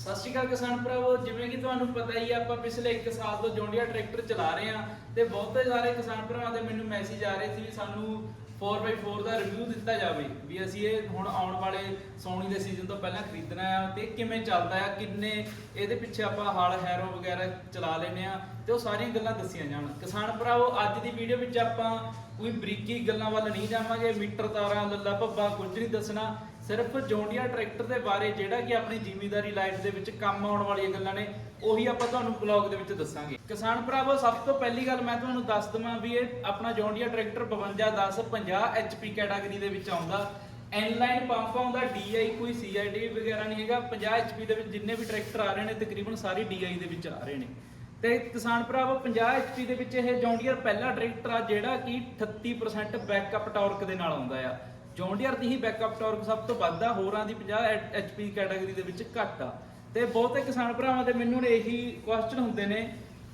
ਸਤਿ ਸ਼੍ਰੀ ਅਕਾਲ ਕਿਸਾਨ ਭਰਾਵੋ, ਜਿਵੇਂ ਕਿ ਤੁਹਾਨੂੰ ਪਤਾ ਹੀ ਆ, ਆਪਾਂ ਪਿਛਲੇ 1 ਸਾਲ ਤੋਂ ਜੌਂਡੀਆ ਟਰੈਕਟਰ ਚਲਾ ਰਹੇ ਆ ਤੇ ਬਹੁਤੇ ਸਾਰੇ ਕਿਸਾਨ ਭਰਾਵਾਂ ਦੇ ਮੈਨੂੰ ਮੈਸੇਜ ਆ ਰਹੇ ਸੀ ਵੀ ਸਾਨੂੰ 4x4 ਦਾ ਰਿਵਿਊ ਦਿੱਤਾ ਜਾਵੇ ਵੀ ਅਸੀਂ ਇਹ ਹੁਣ ਆਉਣ ਵਾਲੇ ਸੌਣੀ ਦੇ ਸੀਜ਼ਨ ਤੋਂ ਪਹਿਲਾਂ ਖਰੀਦਣਾ ਆ ਤੇ ਕਿਵੇਂ ਚੱਲਦਾ ਆ, ਕਿੰਨੇ ਇਹਦੇ ਪਿੱਛੇ ਆਪਾਂ ਹਲ ਹੈਰੋ ਵਗੈਰਾ ਚਲਾ ਲੈਨੇ ਆ ਤੇ ਉਹ ਸਾਰੀਆਂ ਗੱਲਾਂ ਦੱਸੀਆਂ ਜਾਣ। ਕਿਸਾਨ ਭਰਾਵੋ, ਅੱਜ ਦੀ ਵੀਡੀਓ ਵਿੱਚ ਆਪਾਂ ਕੋਈ ਬਰੀਕੀ ਗੱਲਾਂ ਵੱਲ ਨਹੀਂ ਜਾਵਾਂਗੇ, ਮੀਟਰ ਤਾਰਾਂ, ਲੱਲਾ ਭੱਬਾ, ਕੁਝ ਨਹੀਂ ਦੱਸਣਾ। ਸਿਰਫ ਜੌਂਡੀਆ ਟਰੈਕਟਰ ਦੇ ਬਾਰੇ ਜਿਹੜਾ ਕਿ ਆਪਣੀ ਜ਼ਿਮੀਂਦਾਰੀ ਲਾਈਫ ਦੇ ਵਿੱਚ ਕੰਮ ਆਉਣ ਵਾਲੀਆਂ ਗੱਲਾਂ ਨੇ, ਉਹੀ ਆਪਾਂ ਤੁਹਾਨੂੰ ਬਲੌਗ ਦੇ ਵਿੱਚ ਦੱਸਾਂਗੇ। ਕਿਸਾਨ ਭਰਾਵੋ, ਸਭ ਤੋਂ ਪਹਿਲੀ ਗੱਲ ਮੈਂ ਤੁਹਾਨੂੰ ਦੱਸ ਦਵਾਂ ਵੀ ਇਹ ਆਪਣਾ ਜੌਂਡੀਆ ਟਰੈਕਟਰ 5210 50 HP ਕੈਟਾਗਰੀ ਦੇ ਵਿੱਚ ਆਉਂਦਾ। ਇਨਲਾਈਨ ਪੰਪ ਆਉਂਦਾ DI ਕੋਈ CID ਵਗੈਰਾ ਨਹੀਂ ਹੈਗਾ। 50 HP ਦੇ ਵਿੱਚ ਜਿੰਨੇ ਵੀ ਟਰੈਕਟਰ ਆ ਰਹੇ ਨੇ, ਤਕਰੀਬਨ ਸਾਰੇ DI ਦੇ ਵਿੱਚ ਆ ਰਹੇ ਨੇ। ਤੇ ਕਿਸਾਨ ਭਰਾਵੋ 50 HP ਦੇ ਵਿੱਚ ਇਹ ਜੌਂਡੀਅਰ ਪਹਿਲਾ ਟਰੈਕਟਰ ਆ ਜਿਹੜਾ ਕਿ 38% ਬੈਕਅਪ ਟਾਰਕ ਦੇ ਨਾਲ ਆਉਂਦਾ ਆ। ਜੌਂਡੀਅਰ ਦੀ ਹੀ ਬੈਕਅਪ ਟਾਰਕ ਸਭ ਤੋਂ ਵੱਧ ਆ, ਹੋਰਾਂ ਦੀ 50 HP ਕੈਟਾਗਰੀ ਦੇ ਵਿੱਚ ਘੱਟ ਆ। ਤੇ ਬਹੁਤੇ ਕਿਸਾਨ ਭਰਾਵਾਂ ਦੇ ਮੈਨੂੰ ਇਹੀ ਕੁਐਸਚਨ ਹੁੰਦੇ ਨੇ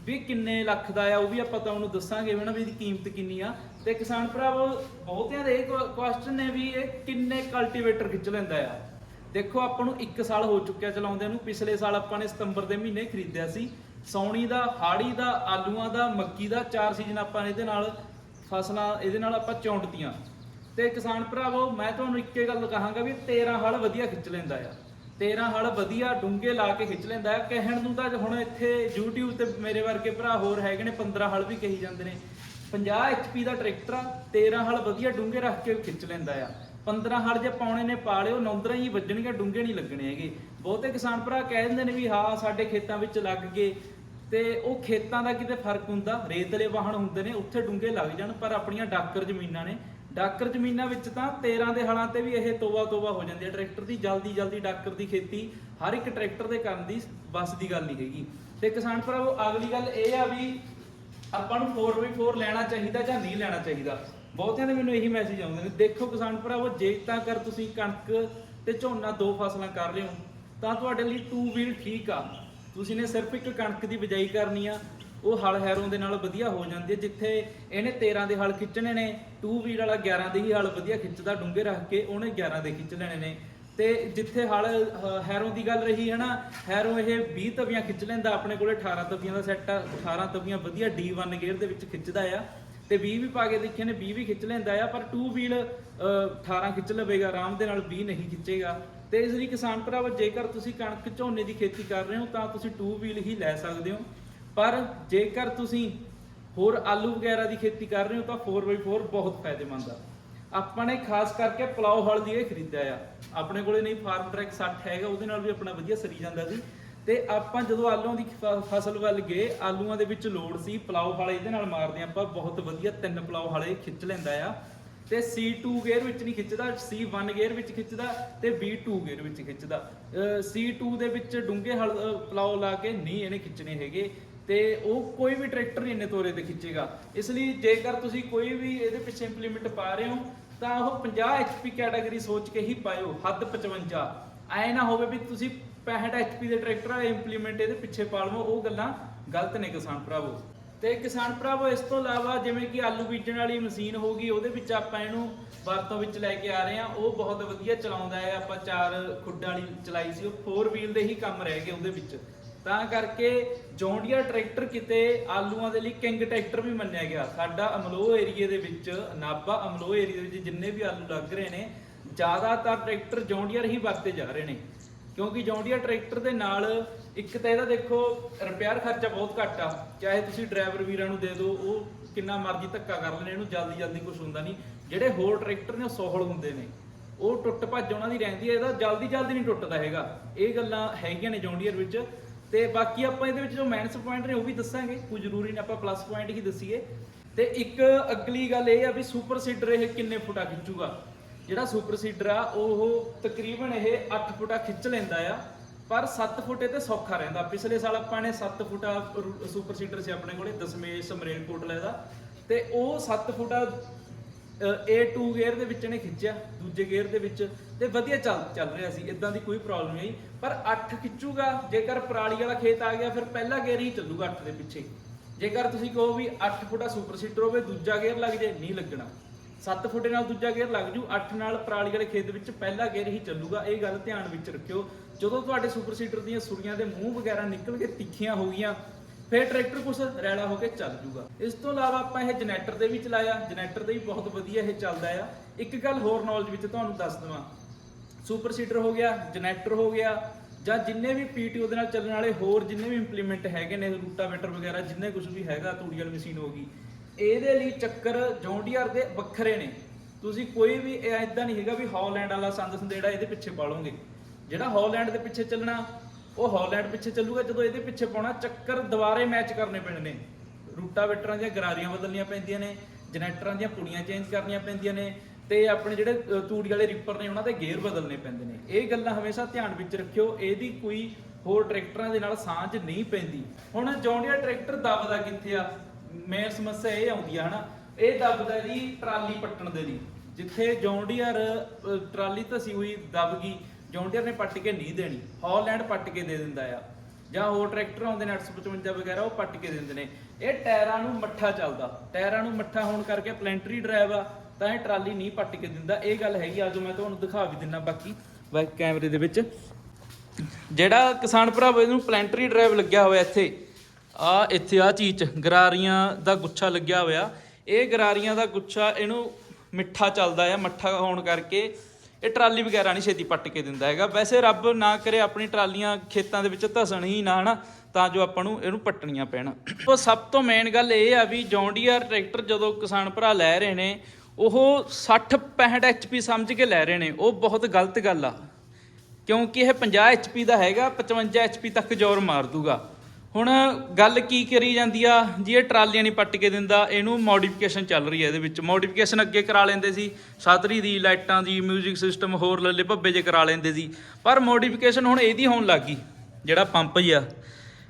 ਵੀ ਕਿੰਨੇ ਲੱਖ ਦਾ ਆ, ਉਹ ਵੀ ਆਪਾਂ ਤੁਹਾਨੂੰ ਦੱਸਾਂਗੇ ਵੀ ਨਾ ਵੀ ਇਹਦੀ ਕੀਮਤ ਕਿੰਨੀ ਆ। ਤੇ ਕਿਸਾਨ ਭਰਾਵੋ, ਬਹੁਤਿਆਂ ਦੇ ਇਹ ਕੁਐਸਚਨ ਨੇ ਵੀ ਇਹ ਕਿੰਨੇ ਕਲਟੀਵੇਟਰ ਖਿੱਚ ਲੈਂਦਾ ਆ। ਦੇਖੋ, ਆਪਾਂ ਨੂੰ 1 ਸਾਲ ਹੋ ਚੁੱਕਿਆ ਚਲਾਉਂਦਿਆਂ ਨੂੰ, ਪਿਛਲੇ ਸਾਲ ਆਪਾਂ ਨੇ ਸਤੰਬਰ ਦੇ ਮਹੀਨੇ ਖਰੀਦਿਆ ਸੀ। ਸੌਣੀ ਦਾ, ਹਾੜੀ ਦਾ, ਆਲੂਆਂ ਦਾ, ਮੱਕੀ ਦਾ, ਚਾਰ ਸੀਜ਼ਨ ਆਪਾਂ ਨੇ ਇਹਦੇ ਨਾਲ ਫਸਲਾਂ, ਇਹਦੇ ਨਾਲ ਆਪਾਂ ਚੌਂਟਦੀਆਂ ਤੇ ਕਿਸਾਨ ਭਰਾਵੋ, ਮੈਂ ਤੁਹਾਨੂੰ ਇੱਕੇ ਗੱਲ ਕਹਾਂਗਾ ਵੀ 13 ਹਲ ਵਧੀਆ ਖਿੱਚ ਲੈਂਦਾ ਆ। 13 ਹਲ ਵਧੀਆ ਡੂੰਘੇ ਲਾ ਕੇ ਖਿੱਚ ਲੈਂਦਾ ਆ। ਕਹਿਣ ਨੂੰ ਤਾਂ ਹੁਣ ਇੱਥੇ YouTube ਤੇ ਮੇਰੇ ਵਰਗੇ ਭਰਾ ਹੋਰ ਹੈਗੇ ਨੇ 15 ਹਲ ਵੀ ਕਹੀ ਜਾਂਦੇ ਨੇ। 50 HP ਦਾ ਟਰੈਕਟਰ ਆ 13 ਹਲ ਵਧੀਆ ਡੂੰਘੇ ਰੱਖ ਕੇ ਖਿੱਚ ਲੈਂਦਾ ਆ। 15 ਹਲ ਜੇ ਪਾਉਣੇ ਨੇ, ਪਾ ਲਿਓ, ਨੌਂਦਰਾਂ ਹੀ ਵੱਜਣਗੇ, ਡੂੰਘੇ ਨਹੀਂ ਲੱਗਣੇ ਹੈਗੇ। ਬਹੁਤੇ ਕਿਸਾਨ ਭਰਾ ਕਹਿ ਦਿੰਦੇ ਨੇ ਵੀ, ਹਾਂ, ਸਾਡੇ ਖੇਤਾਂ ਵਿੱਚ ਲੱਗ ਗਏ। ਤੇ ਉਹ ਖੇਤਾਂ ਦਾ ਕਿਤੇ ਫ਼ਰਕ ਹੁੰਦਾ? ਰੇਤਲੇ ਵਾਹਣ ਹੁੰਦੇ ਨੇ, ਉੱਥੇ ਡੂੰਘੇ ਲੱਗ ਜਾਣ, ਪਰ ਆਪਣੀਆਂ ਡਾਕਰ ਜ਼ਮੀਨਾਂ ਨੇ ਡਾਕਰ ਜ਼ਮੀਨਾਂ ਵਿੱਚ ਤਾਂ 13 ਦੇ ਹਲਾਂ ਤੇ ਵੀ ਇਹ ਤੋਬਾ ਤੋਬਾ ਹੋ ਜਾਂਦੀ ਹੈ। ਟਰੈਕਟਰ ਦੀ ਜਲਦੀ ਜਲਦੀ ਡਾਕਰ ਦੀ ਖੇਤੀ ਹਰ ਇੱਕ ਟਰੈਕਟਰ ਦੇ ਕਰਨ ਦੀ ਬਸ ਦੀ ਗੱਲ ਨਹੀਂ ਹੈਗੀ। ਤੇ ਕਿਸਾਨ ਭਰਾਵੋ, ਅਗਲੀ ਗੱਲ ਇਹ ਆ ਵੀ ਆਪਾਂ ਨੂੰ 4x4 ਲੈਣਾ ਚਾਹੀਦਾ ਜਾਂ ਨਹੀਂ ਲੈਣਾ ਚਾਹੀਦਾ। ਬਹੁਤਿਆਂ ਦੇ ਮੈਨੂੰ ਇਹੀ ਮੈਸੇਜ ਆਉਂਦੇ ਨੇ, ਦੇਖੋ ਕਿਸਾਨ ਭਰਾਵੋ, ਜੇ ਤਾਂ ਕਰ ਤੁਸੀਂ ਕਣਕ ਤੇ ਝੋਨਾ ਦੋ ਫਸਲਾਂ ਕਰ ਰਹੇ ਹੋ, ਤਾਂ ਤੁਹਾਡੇ ਲਈ 2 ਵੀਲ ਠੀਕ ਆ। ਤੁਸੀਂ ਨੇ ਸਿਰਫ ਇੱਕ ਕਣਕ ਦੀ ਬਿਜਾਈ ਕਰਨੀ ਆ ਉਹ ਹਲ ਹੈਰੋਂ ਦੇ ਨਾਲ ਵਧੀਆ ਹੋ ਜਾਂਦੀ ਹੈ, ਜਿੱਥੇ ਇਹਨੇ 13 ਦੇ ਹਲ ਖਿੱਚਣੇ ਨੇ 2 ਵੀਲ ਵਾਲਾ 11 ਦੇ ਹੀ ਹਲ ਵਧੀਆ ਖਿੱਚਦਾ, ਡੂੰਘੇ ਰੱਖ ਕੇ ਉਹਨੇ 11 ਦੇ ਖਿੱਚ ਲੈਣੇ ਨੇ। ਤੇ ਜਿੱਥੇ ਹਲ ਹੈਰੋਂ ਦੀ ਗੱਲ ਰਹੀ ਹੈ ਨਾ, ਹੈਰੋਂ ਇਹ 20 ਤਵੀਆਂ ਖਿੱਚ ਲੈਂਦਾ, ਆਪਣੇ ਕੋਲੇ 18 ਤਵੀਆਂ ਦਾ ਸੈੱਟ ਆ 18 ਤਵੀਆਂ ਵਧੀਆ D1 ਗੇਅਰ ਦੇ ਵਿੱਚ ਖਿੱਚਦਾ ਆ। ਤੇ 20 ਵੀ ਪਾ ਕੇ ਦੇਖੇ ਨੇ 20 ਵੀ ਖਿੱਚ ਲੈਂਦਾ ਆ, ਪਰ 2 ਵੀਲ 18 ਖਿੱਚ ਲਵੇਗਾ, ਆਰਾਮ ਦੇ ਨਾਲ 20 ਨਹੀਂ ਖਿੱਚੇਗਾ। ਤੇ ਇਸ ਲਈ ਕਿਸਾਨ ਭਰਾਵੋ, ਜੇਕਰ ਤੁਸੀਂ ਕਣਕ ਝੋਨੇ ਦੀ ਖੇਤੀ ਕਰ ਰਹੇ ਹੋ, ਤਾਂ ਤੁਸੀਂ 2 ਵੀਲ ਹੀ ਲੈ ਸਕਦੇ ਹੋ। ਪਰ ਜੇਕਰ ਤੁਸੀਂ ਹੋਰ ਆਲੂ ਵਗੈਰਾ ਦੀ ਖੇਤੀ ਕਰ ਰਹੇ ਹੋ ਤਾਂ 4x4 ਬਹੁਤ ਫਾਇਦੇਮੰਦ ਆ। ਆਪਾਂ ਨੇ ਖਾਸ ਕਰਕੇ ਪਲਾਉ ਹਲ ਦੀ ਇਹ ਖਰੀਦਿਆ ਆ। ਆਪਣੇ ਕੋਲੇ ਨਹੀਂ ਫਾਰਮ ਟਰੈਕ 60 ਹੈਗਾ, ਉਹਦੇ ਨਾਲ ਵੀ ਆਪਣਾ ਵਧੀਆ ਸਰੀ ਜਾਂਦਾ ਸੀ। ਤੇ ਆਪਾਂ ਜਦੋਂ ਆਲੂਆਂ ਦੀ ਫਸਲ ਵੱਲ ਗਏ, ਆਲੂਆਂ ਦੇ ਵਿੱਚ ਲੋੜ ਸੀ ਪਲਾਉ ਹਲ, ਇਹਦੇ ਨਾਲ ਮਾਰਦੇ ਆਪਾਂ ਬਹੁਤ ਵਧੀਆ ਤਿੰਨ ਪਲਾਉ ਹਲੇ ਖਿੱਚ ਲੈਂਦਾ ਆ। ਤੇ C2 ਗੇਅਰ ਵਿੱਚ ਨਹੀਂ ਖਿੱਚਦਾ C1 ਗੇਅਰ ਵਿੱਚ ਖਿੱਚਦਾ ਤੇ B2 ਗੇਅਰ ਵਿੱਚ ਖਿੱਚਦਾ। ਅਹ C2 ਦੇ ਵਿੱਚ ਡੂੰਘੇ ਹਲ, ਅਹ ਪਲਾਉ ਲਾ ਕੇ ਨਹੀਂ ਇਹਨੇ ਖਿੱਚਣੇ ਹੈਗੇ। ਤੇ ਉਹ ਕੋਈ ਵੀ ਟਰੈਕਟਰ ਨਹੀਂ ਇੰਨੇ ਤੋਰੇ ਤੇ ਖਿੱਚੇਗਾ। ਇਸ ਲਈ ਜੇਕਰ ਤੁਸੀਂ ਕੋਈ ਵੀ ਇਹਦੇ ਪਿੱਛੇ ਇੰਪਲੀਮੈਂਟ ਪਾ ਰਹੇ ਹੋ, ਤਾਂ ਉਹ 50 HP ਕੈਟਾਗਰੀ ਸੋਚ ਕੇ ਹੀ ਪਾਇਓ, ਹੱਦ 55 ਐ ਨਾ ਹੋਵੇ ਵੀ ਤੁਸੀਂ 65 HP ਦੇ ਟਰੈਕਟਰ ਇੰਪਲੀਮੈਂਟ ਇਹਦੇ ਪਿੱਛੇ ਪਾ ਲਵੋ, ਉਹ ਗੱਲਾਂ ਗਲਤ ਨੇ ਕਿਸਾਨ ਭਰਾਵੋ। ਤੇ ਕਿਸਾਨ ਭਰਾਵੋ, ਇਸ ਤੋਂ ਇਲਾਵਾ ਜਿਵੇਂ ਕਿ ਆਲੂ ਬੀਜਣ ਵਾਲੀ ਮਸ਼ੀਨ ਹੋਗੀ ਉਹਦੇ ਵਿੱਚ ਆਪਾਂ ਇਹਨੂੰ ਵਰਤੋਂ ਵਿੱਚ ਲੈ ਕੇ ਆ ਰਹੇ ਹਾਂ। ਉਹ ਬਹੁਤ ਵਧੀਆ ਚਲਾਉਂਦਾ ਹੈ। ਆਪਾਂ ਚਾਰ ਖੁੱਡਾਂ ਵਾਲੀ ਚਲਾਈ ਸੀ, ਉਹ 4 ਵੀਲ ਦੇ ਹੀ ਕੰਮ ਰਹਿ ਗਏ ਉਹਦੇ ਵਿੱਚ। ਤਾਂ ਕਰਕੇ ਜੌਂਡੀਆ ਟਰੈਕਟਰ ਕਿਤੇ ਆਲੂਆਂ ਦੇ ਲਈ ਕਿੰਗ ਟਰੈਕਟਰ ਵੀ ਮੰਨਿਆ ਗਿਆ। ਸਾਡਾ ਅਮਲੋ ਏਰੀਏ ਦੇ ਵਿੱਚ ਨਾਬਾ ਅਮਲੋ ਏਰੀਏ ਦੇ ਵਿੱਚ ਜਿੰਨੇ ਵੀ ਆਲੂ ਲੱਗ ਰਹੇ ਨੇ, ਜ਼ਿਆਦਾਤਰ ਟਰੈਕਟਰ ਜੌਂਡੀਅਰ ਹੀ ਵਰਤੇ ਜਾ ਰਹੇ ਨੇ। ਕਿਉਂਕਿ ਜੌਂਡੀਆ ਟਰੈਕਟਰ ਦੇ ਨਾਲ ਇੱਕ ਤਾਂ ਇਹਦਾ ਦੇਖੋ ਰਿਪੇਅਰ ਖਰਚਾ ਬਹੁਤ ਘੱਟ ਆ। ਚਾਹੇ ਤੁਸੀਂ ਡਰਾਈਵਰ ਵੀਰਾਂ ਨੂੰ ਦੇ ਦਿਓ, ਉਹ ਕਿੰਨਾ ਮਰਜ਼ੀ ਧੱਕਾ ਕਰ ਲੈਣ, ਇਹਨੂੰ ਜਲਦੀ ਜਲਦੀ ਕੁਝ ਹੁੰਦਾ ਨਹੀਂ। ਜਿਹੜੇ ਹੋਰ ਟਰੈਕਟਰ ਨੇ, ਉਹ ਸੋਹਲ ਹੁੰਦੇ ਨੇ। ਉਹ ਟੁੱਟ ਭੱਜ ਉਹਨਾਂ ਦੀ ਰਹਿੰਦੀ ਹੈ ਇਹਦਾ ਜਲਦੀ ਜਲਦੀ ਨਹੀਂ ਟੁੱਟਦਾ ਹੈਗਾ। ਇਹ ਗੱਲਾਂ ਹੈਗੀਆਂ ਨੇ ਜੌਂਡੀਅਰ ਵਿੱਚ। ਤੇ ਬਾਕੀ ਆਪਾਂ ਇਹਦੇ ਵਿੱਚ ਜੋ ਮਾਈਨਸ ਪੁਆਇੰਟ ਨੇ ਉਹ ਵੀ ਦੱਸਾਂਗੇ, ਕੋਈ ਜ਼ਰੂਰੀ ਨਹੀਂ ਆਪਾਂ ਪਲੱਸ ਪੁਆਇੰਟ ਹੀ ਦੱਸੀਏ। ਤੇ ਇੱਕ ਅਗਲੀ ਗੱਲ ਇਹ ਆ ਵੀ ਸੁਪਰ ਸੀਡਰ ਇਹ ਕਿੰਨੇ ਫੁੱਟਾ ਖਿੱਚੂਗਾ? ਜਿਹੜਾ ਸੁਪਰ ਸੀਡਰ ਆ, ਉਹ ਤਕਰੀਬਨ ਇਹ 8 ਫੁੱਟਾ ਖਿੱਚ ਲੈਂਦਾ ਆ, ਪਰ 7 ਫੁੱਟੇ ਤੇ ਸੌਖਾ ਰਹਿੰਦਾ। ਪਿਛਲੇ ਸਾਲ ਆਪਾਂ ਨੇ 7 ਫੁੱਟਾ ਸੁਪਰ ਸੀਡਰ ਸੀ ਆਪਣੇ ਕੋਲੇ, ਦਸਮੇਸ਼ ਸਮਰੇਨ ਕੋਟਲੇ ਦਾ ਤੇ ਉਹ 7 ਫੁੱਟਾ A2 ਗੇਅਰ ਦੇ ਵਿੱਚ ਨੇ ਖਿੱਚਿਆ, ਦੂਜੇ ਗੇਅਰ ਦੇ ਵਿੱਚ, ਤੇ ਵਧੀਆ ਚੱਲ ਚੱਲ ਰਿਹਾ ਸੀ ਇਦਾਂ ਦੀ ਕੋਈ ਪ੍ਰੋਬਲਮ ਨਹੀਂ ਪਰ 8 ਖਿੱਚੂਗਾ, ਜੇਕਰ ਪਰਾਲੀ ਵਾਲਾ ਖੇਤ ਆ ਗਿਆ, ਫਿਰ ਪਹਿਲਾ ਗੇਅਰ ਹੀ ਚੱਲੂਗਾ 8 ਦੇ ਪਿੱਛੇ। ਜੇਕਰ ਤੁਸੀਂ ਕਹੋ ਵੀ 8 ਫੁੱਟਾ ਸੁਪਰ ਸੀਟਰ ਹੋਵੇ ਦੂਜਾ ਗੇਅਰ ਲੱਗ ਜੇ, ਨਹੀਂ ਲੱਗਣਾ। 7 ਫੁੱਟੇ ਨਾਲ ਦੂਜਾ ਗੇਅਰ ਲੱਗ ਜੂ 8 ਨਾਲ ਪਰਾਲੀ ਵਾਲੇ ਖੇਤ ਵਿੱਚ ਪਹਿਲਾ ਗੇਅਰ ਹੀ ਚੱਲੂਗਾ। ਇਹ ਗੱਲ ਧਿਆਨ ਵਿੱਚ ਰੱਖਿਓ। ਜਦੋਂ ਤੁਹਾਡੇ ਸੁਪਰ ਸੀਟਰ ਦੀਆਂ ਸੁਰੀਆਂ ਦੇ ਮੂੰਹ ਵਗੈਰਾ ਨਿਕਲ ਕੇ ਤਿੱਖੀਆਂ ਹੋ ਗਈਆਂ ਫਿਰ ਟਰੈਕਟਰ ਕੁਛ ਰੈਲਾ ਹੋ ਕੇ ਚੱਲ ਜੂਗਾ। ਇਸ ਤੋਂ ਇਲਾਵਾ ਆਪਾਂ ਇਹ ਜਨਰੇਟਰ 'ਤੇ ਵੀ ਚਲਾਇਆ। ਜਨਰੇਟਰ 'ਤੇ ਵੀ ਬਹੁਤ ਵਧੀਆ ਇਹ ਚੱਲਦਾ ਆ। ਇੱਕ ਗੱਲ ਹੋਰ ਨੌਲੇਜ ਵਿੱਚ ਤੁਹਾਨੂੰ ਦੱਸ ਦਵਾਂ। ਸੁਪਰ ਸੀਡਰ ਹੋ ਗਿਆ, ਜਨਰੇਟਰ ਹੋ ਗਿਆ, ਜਾਂ ਜਿੰਨੇ ਵੀ ਪੀਟੀਓ ਦੇ ਨਾਲ ਚੱਲਣ ਵਾਲੇ ਹੋਰ ਜਿੰਨੇ ਵੀ ਇੰਪਲੀਮੈਂਟ ਹੈਗੇ ਨੇ, ਰੂਟਾਵੇਟਰ ਵਗੈਰਾ, ਜਿੰਨੇ ਕੁਝ ਵੀ ਹੈਗਾ, ਤੂੜੀ ਵਾਲੀ ਮਸ਼ੀਨ ਹੋ ਗਈ, ਇਹਦੇ ਲਈ ਚੱਕਰ ਜੌਂਡੀਅਰ ਦੇ ਵੱਖਰੇ ਨੇ। ਤੁਸੀਂ ਕੋਈ ਵੀ ਐਦਾਂ ਨਹੀਂ ਹੈਗਾ ਵੀ ਹਾਲੈਂਡ ਵਾਲਾ ਸੰਦ ਸੰਦੇੜਾ ਇਹਦੇ ਪਿੱਛੇ ਪਾਲੋਗੇ ਜਿਹੜਾ ਹਾਲੈਂਡ ਦੇ ਪਿੱਛੇ ਚੱਲਣਾ ਉਹ ਹਾਲੈਂਡ ਪਿੱਛੇ ਚੱਲੂਗਾ, ਜਦੋਂ ਇਹਦੇ ਪਿੱਛੇ ਪਾਉਣਾ, ਚੱਕਰ ਦੁਬਾਰੇ ਮੈਚ ਕਰਨੇ ਪੈਣੇ ਨੇ। ਰੂਟਾਵੇਟਰਾਂ ਦੀਆਂ ਗਰਾਰੀਆਂ ਬਦਲਣੀਆਂ ਪੈਂਦੀਆਂ ਨੇ, ਜਨਰੇਟਰਾਂ ਦੀਆਂ ਪੁੜੀਆਂ ਚੇਂਜ ਕਰਨੀਆਂ ਪੈਂਦੀਆਂ ਨੇ, ਤੇ ਆਪਣੇ ਜਿਹੜੇ ਤੂੜੀ ਵਾਲੇ ਰੀਪਰ ਨੇ, ਉਹਨਾਂ ਦੇ ਗੇਅਰ ਬਦਲਨੇ ਪੈਂਦੇ ਨੇ। ਇਹ ਗੱਲਾਂ ਹਮੇਸ਼ਾ ਧਿਆਨ ਵਿੱਚ ਰੱਖਿਓ, ਇਹਦੀ ਕੋਈ ਹੋਰ ਟਰੈਕਟਰਾਂ ਦੇ ਨਾਲ ਸਾਂਝ ਨਹੀਂ ਪੈਂਦੀ। ਹੁਣ ਜੌਂਡੀਆ ਟਰੈਕਟਰ ਦਬਦਾ ਕਿੱਥੇ ਆ? ਮੇਨ ਸਮੱਸਿਆ ਇਹ ਆਉਂਦੀ ਆ, ਹਨਾ? ਇਹ ਦਬਦਾ ਜੀ ਟਰਾਲੀ ਪੱਟਣ ਦੇ ਲਈ। ਜਿੱਥੇ ਜੌਂਡੀਅਰ ਟਰਾਲੀ ਧਸੀ ਹੋਈ, ਦਬ ਗਈ ਜੌਂਡੀਅਰ ਨੇ ਪੱਟ ਕੇ ਨਹੀਂ ਦੇਣੀ, ਹਾਲੈਂਡ ਪੱਟ ਕੇ ਦੇ ਦਿੰਦਾ ਆ। ਜਾਂ ਹੋਰ ਟਰੈਕਟਰ ਆਉਂਦੇ ਨੇ 855 ਵਗੈਰਾ, ਉਹ ਪੱਟ ਕੇ ਦਿੰਦੇ ਨੇ। ਇਹ ਟਾਇਰਾਂ ਨੂੰ ਮੱਠਾ ਚੱਲਦਾ। ਟਾਇਰਾਂ ਨੂੰ ਮੱਠਾ ਹੋਣ ਕਰਕੇ ਪਲੈਂਟਰੀ ਡਰਾਈਵ ਆ, ਤਾਂ ਇਹ ਟਰਾਲੀ ਨਹੀਂ ਪੱਟ ਕੇ ਦਿੰਦਾ। ਇਹ ਗੱਲ ਹੈਗੀ ਆ ਜੋ ਮੈਂ ਤੁਹਾਨੂੰ ਦਿਖਾ ਵੀ ਦਿੰਨਾ ਬਾਕੀ ਬੈਕ ਕੈਮਰੇ ਦੇ ਵਿੱਚ। ਜਿਹੜਾ ਕਿਸਾਨ ਭਰਾਵੋ ਨੂੰ ਪਲੈਂਟਰੀ ਡਰਾਈਵ ਲੱਗਿਆ ਹੋਇਆ ਇੱਥੇ। ਆ ਇੱਥੇ ਆ ਚੀਜ਼ 'ਚ, ਗਰਾਰੀਆਂ ਦਾ ਗੁੱਛਾ ਲੱਗਿਆ ਹੋਇਆ। ਇਹ ਗਰਾਰੀਆਂ ਦਾ ਗੁੱਛਾ ਇਹਨੂੰ ਮਿੱਠਾ ਚੱਲਦਾ ਆ, ਮੱਠਾ ਹੋਣ ਕਰਕੇ ਇਹ ਟਰਾਲੀ ਵਗੈਰਾ ਨਹੀਂ ਛੇਤੀ ਪੱਟ ਕੇ ਦਿੰਦਾ ਹੈਗਾ। ਵੈਸੇ ਰੱਬ ਨਾ ਕਰੇ ਆਪਣੀ ਟਰਾਲੀਆਂ ਖੇਤਾਂ ਦੇ ਵਿੱਚ ਧਸਣ ਹੀ ਨਾ, ਹਨਾ? ਤਾਂ ਜੋ ਆਪਾਂ ਨੂੰ ਇਹਨੂੰ ਪੱਟਣੀਆਂ ਪੈਣ। ਉਹ ਸਭ ਤੋਂ ਮੇਨ ਗੱਲ ਇਹ ਆ ਵੀ ਜੌਂਡੀਅਰ ਟਰੈਕਟਰ ਜਦੋਂ ਕਿਸਾਨ ਭਰਾ ਲੈ ਰਹੇ ਨੇ, ਉਹ 60 65 HP ਸਮਝ ਕੇ ਲੈ ਰਹੇ ਨੇ। ਉਹ ਬਹੁਤ ਗਲਤ ਗੱਲ ਆ। ਕਿਉਂਕਿ ਇਹ 50 HP ਦਾ ਹੈਗਾ 55 HP ਤੱਕ ਜ਼ੋਰ ਮਾਰ ਦੂਗਾ। ਹੁਣ ਗੱਲ ਕੀ ਕਰੀ ਜਾਂਦੀ ਆ? ਜੀ ਇਹ ਟਰਾਲੀਆਂ ਨਹੀਂ ਪੱਟ ਕੇ ਦਿੰਦਾ, ਇਹਨੂੰ ਮੋਡੀਫਿਕੇਸ਼ਨ ਚੱਲ ਰਹੀ ਹੈ ਇਹਦੇ ਵਿੱਚ। ਮੋਡੀਫਿਕੇਸ਼ਨ ਅੱਗੇ ਕਰਾ ਲੈਂਦੇ ਸੀ। ਸਾਦਰੀ ਦੀ ਲਾਈਟਾਂ ਦੀ 뮤직 ਸਿਸਟਮ ਹੋਰ ਲੱਲੇ ਭੱਬੇ ਜੇ ਕਰਾ ਲੈਂਦੇ ਸੀ। ਪਰ ਮੋਡੀਫਿਕੇਸ਼ਨ ਹੁਣ ਇਹਦੀ ਹੋਣ ਲੱਗ ਗਈ, ਜਿਹੜਾ ਪੰਪ ਹੀ ਆ।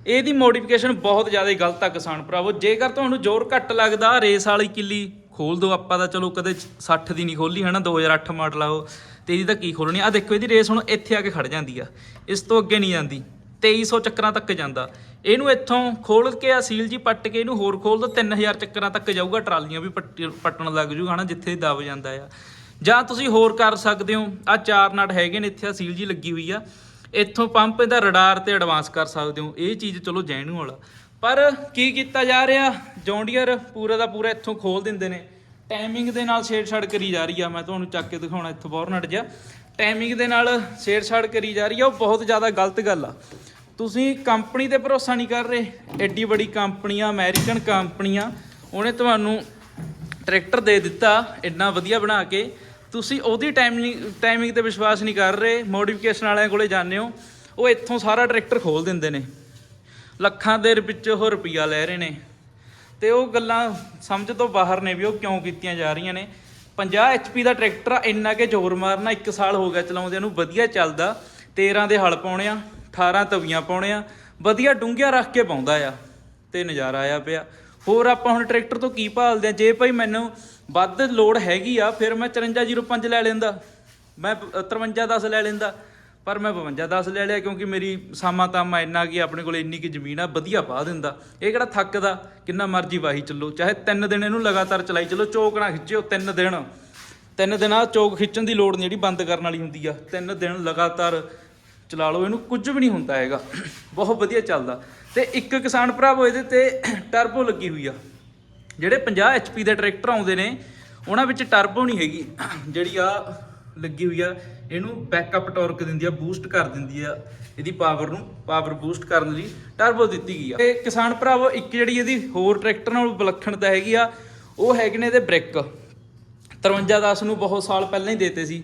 ਇਹਦੀ ਮੋਡੀਫਿਕੇਸ਼ਨ ਬਹੁਤ ਜ਼ਿਆਦਾ ਗਲਤ ਆ ਕਿਸਾਨ ਭਰਾਵੋ। ਜੇਕਰ ਤੁਹਾਨੂੰ ਜ਼ੋਰ ਘੱਟ ਲੱਗਦਾ, ਰੇਸ ਵਾਲੀ ਕਿੱਲੀ ਖੋਲ ਦਿਓ ਆਪਾਂ ਤਾਂ। ਚਲੋ, ਕਦੇ 60 ਦੀ ਨਹੀਂ ਖੋਲੀ ਹਨਾ 2008 ਮਾਡਲ ਆ ਉਹ। ਤੇ ਇਹਦੀ ਤਾਂ ਕੀ ਖੋਲਣੀ ਆ? ਦੇਖੋ, ਇਹਦੀ ਰੇਸ ਹੁਣ ਇੱਥੇ ਆ ਕੇ ਖੜ ਜਾਂਦੀ ਆ। ਇਸ ਤੋਂ ਅੱਗੇ ਨਹੀਂ ਜਾਂਦੀ। 2300 ਚੱਕਰਾਂ ਤੱਕ ਜਾਂਦਾ। ਇਹਨੂੰ ਇੱਥੋਂ ਖੋਲ ਕੇ ਆ ਸੀਲ ਜੀ ਪੱਟ ਕੇ ਇਹਨੂੰ ਹੋਰ ਖੋਲ ਦੋ 3000 ਚੱਕਰਾਂ ਤੱਕ ਜਾਊਗਾ, ਟਰਾਲੀਆਂ ਵੀ ਪੱਟ- ਪੱਟਣ ਲੱਗ ਜੂਗਾ ਨਾ ਜਿੱਥੇ ਦਬ ਜਾਂਦਾ ਆ। ਜਾਂ ਤੁਸੀਂ ਹੋਰ ਕਰ ਸਕਦੇ ਹੋ ਆ ਚਾਰ ਨਟ ਹੈਗੇ ਨੇ ਇੱਥੇ ਆ ਸੀਲ ਜੀ ਲੱਗੀ ਹੋਈ ਆ। ਇੱਥੋਂ ਪੰਪ ਇਹਦਾ ਰਡਾਰ ਤੇ ਐਡਵਾਂਸ ਕਰ ਸਕਦੇ ਹੋ। ਇਹ ਚੀਜ਼ ਚਲੋ ਜੈਨੂ ਵਾਲਾ ਪਰ ਕੀ ਕੀਤਾ ਜਾ ਰਿਹਾ? ਜੌਂਡੀਅਰ ਪੂਰਾ ਦਾ ਪੂਰਾ ਇੱਥੋਂ ਖੋਲ ਦਿੰਦੇ ਨੇ। ਟਾਈਮਿੰਗ ਦੇ ਨਾਲ ਛੇੜਛਾੜ ਕਰੀ ਜਾ ਰਹੀ ਆ। ਮੈਂ ਤੁਹਾਨੂੰ ਚੱਕ ਕੇ ਦਿਖਾਉਣਾ ਇੱਥੋਂ ਬੋਰਨਟ ਜਿਹਾ। ਟਾਈਮਿੰਗ ਦੇ ਨਾਲ ਛੇੜਛਾੜ ਕਰੀ ਜਾ ਰਹੀ ਆ। ਉਹ ਬਹੁਤ ਜ਼ਿਆਦਾ ਗਲਤ ਗੱਲ ਆ। ਤੁਸੀਂ ਕੰਪਨੀ ਤੇ ਭਰੋਸਾ ਨਹੀਂ ਕਰ ਰਹੇ, ਐਡੀ ਵੱਡੀ ਕੰਪਨੀ ਆ ਅਮਰੀਕਨ ਕੰਪਨੀਆਂ, ਉਹਨੇ ਤੁਹਾਨੂੰ ਟਰੈਕਟਰ ਦੇ ਦਿੱਤਾ, ਇੰਨਾ ਵਧੀਆ ਬਣਾ ਕੇ। ਤੁਸੀਂ ਉਹਦੀ ਟਾਈਮਿੰਗ ਟਾਈਮਿੰਗ ਤੇ ਵਿਸ਼ਵਾਸ ਨਹੀਂ ਕਰ ਰਹੇ ਮੋਡੀਫਿਕੇਸ਼ਨ ਵਾਲਿਆਂ ਕੋਲੇ ਜਾਂਦੇ ਹੋ, ਉਹ ਇੱਥੋਂ ਸਾਰਾ ਟਰੈਕਟਰ ਖੋਲ ਦਿੰਦੇ ਨੇ। ਲੱਖਾਂ ਦੇ ਵਿੱਚ ਉਹ ਰੁਪਈਆ ਲੈ ਰਹੇ ਨੇ। ਤੇ ਉਹ ਗੱਲਾਂ ਸਮਝ ਤੋਂ ਬਾਹਰ ਨੇ ਵੀ ਉਹ ਕਿਉਂ ਕੀਤੀਆਂ ਜਾ ਰਹੀਆਂ ਨੇ। 50 HP ਦਾ ਟਰੈਕਟਰ ਆ, ਇੰਨਾ ਕਿ ਜ਼ੋਰ ਮਾਰਨਾ 1 ਸਾਲ ਹੋ ਗਿਆ ਚਲਾਉਂਦੇ ਨੂੰ, ਵਧੀਆ ਚੱਲਦਾ। 13 ਦੇ ਹਲ ਪਾਉਣੇ ਆ। 18 ਤਵੀਆਂ ਪਾਉਣੇ ਆ, ਵਧੀਆ ਡੂੰਘਿਆ ਰੱਖ ਕੇ ਪਾਉਂਦਾ ਆ ਤੇ ਨਜ਼ਾਰਾ ਆਇਆ ਪਿਆ। ਹੋਰ ਆਪਾਂ ਹੁਣ ਟਰੈਕਟਰ ਤੋਂ ਕੀ ਭਾਲਦੇ ਆ? ਜੇ ਭਾਈ ਮੈਨੂੰ ਵੱਧ ਲੋਡ ਹੈਗੀ ਆ, ਫਿਰ ਮੈਂ 5405 ਲੈ ਲੈਂਦਾ। ਮੈਂ 5310 ਲੈ ਲੈਂਦਾ। ਪਰ ਮੈਂ 5210 ਲੈ ਲਿਆ ਕਿਉਂਕਿ ਮੇਰੀ ਸਾਮਾ ਤਾਮਾ ਇੰਨਾ ਕਿ ਆਪਣੇ ਕੋਲ ਇੰਨੀ ਕੀ ਜ਼ਮੀਨ ਆ, ਵਧੀਆ ਪਾ ਦਿੰਦਾ। ਇਹ ਕਿਹੜਾ ਥੱਕਦਾ ਕਿੰਨਾ ਮਰਜ਼ੀ ਵਾਹੀ ਚੱਲੋ। ਚਾਹੇ ਤਿੰਨ ਦਿਨ ਇਹਨੂੰ ਲਗਾਤਾਰ ਚਲਾਈ ਚੱਲੋ, ਚੋਕ ਨਾ ਖਿੱਚਿਓ, ਤਿੰਨ ਦਿਨ। ਤਿੰਨ ਦਿਨ ਆ ਚੋਕ ਖਿੱਚਣ ਦੀ ਲੋੜ ਨਹੀਂ ਜਿਹੜੀ ਬੰਦ ਕਰਨ ਵਾਲੀ ਹੁੰਦੀ ਆ। ਤਿੰਨ ਦਿਨ ਲਗਾਤਾਰ ਚਲਾ ਲਓ, ਇਹਨੂੰ ਕੁਝ ਵੀ ਨਹੀਂ ਹੁੰਦਾ ਹੈਗਾ। ਬਹੁਤ ਵਧੀਆ ਚੱਲਦਾ। ਤੇ ਇੱਕ ਕਿਸਾਨ ਭਰਾਵੋ ਇਹਦੇ ਤੇ ਟਰਬੋ ਲੱਗੀ ਹੋਈ ਆ। ਜਿਹੜੇ 50 HP ਦੇ ਟਰੈਕਟਰ ਆਉਂਦੇ ਨੇ, ਉਹਨਾਂ ਵਿੱਚ ਟਰਬੋ ਨਹੀਂ ਹੈਗੀ। ਜਿਹੜੀ ਆ ਲੱਗੀ ਹੋਈ ਆ, ਇਹਨੂੰ ਬੈਕਅਪ ਟਾਰਕ ਦਿੰਦੀ ਆ ਬੂਸਟ ਕਰ ਦਿੰਦੀ ਆ। ਇਹਦੀ ਪਾਵਰ ਨੂੰ ਪਾਵਰ ਬੂਸਟ ਕਰਨ ਲਈ ਟਰਬੋ ਦਿੱਤੀ ਗਈ ਆ। ਤੇ ਕਿਸਾਨ ਭਰਾਵੋ ਇੱਕ ਜਿਹੜੀ ਇਹਦੀ ਹੋਰ ਟਰੈਕਟਰ ਨਾਲ ਵਿਲੱਖਣਤਾ ਹੈਗੀ ਆ, ਉਹ ਹੈਗੇ ਨੇ ਇਹਦੇ ਬ੍ਰੇਕ 5310 ਨੂੰ ਬਹੁਤ ਸਾਲ ਪਹਿਲਾਂ ਹੀ ਦੇਤੇ ਸੀ।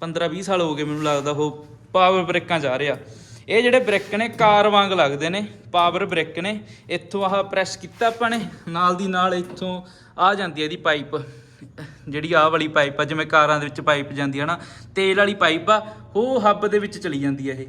15 20 ਸਾਲ ਹੋ ਗਏ ਮੈਨੂੰ ਲੱਗਦਾ ਉਹ ਪਾਵਰ ਬ੍ਰੇਕਾਂ ਜਾ ਰਿਹਾ। ਇਹ ਜਿਹੜੇ ਬ੍ਰੇਕ ਨੇ, ਕਾਰ ਵਾਂਗ ਲੱਗਦੇ ਨੇ, ਪਾਵਰ ਬ੍ਰੇਕ ਨੇ। ਇੱਥੋਂ ਆਹ ਪ੍ਰੈਸ ਕੀਤਾ ਆਪਾਂ ਨੇ, ਨਾਲ ਦੀ ਨਾਲ ਇੱਥੋਂ ਆ ਜਾਂਦੀ ਹੈ ਇਹਦੀ ਪਾਈਪ ਜਿਹੜੀ ਆਹ ਵਾਲੀ ਪਾਈਪ ਆ, ਜਿਵੇਂ ਕਾਰਾਂ ਦੇ ਵਿੱਚ ਪਾਈਪ ਜਾਂਦੀ ਹੈ ਨਾ, ਤੇਲ ਵਾਲੀ ਪਾਈਪ ਆ, ਉਹ ਹੱਬ ਦੇ ਵਿੱਚ ਚਲੀ ਜਾਂਦੀ ਹੈ ਇਹ।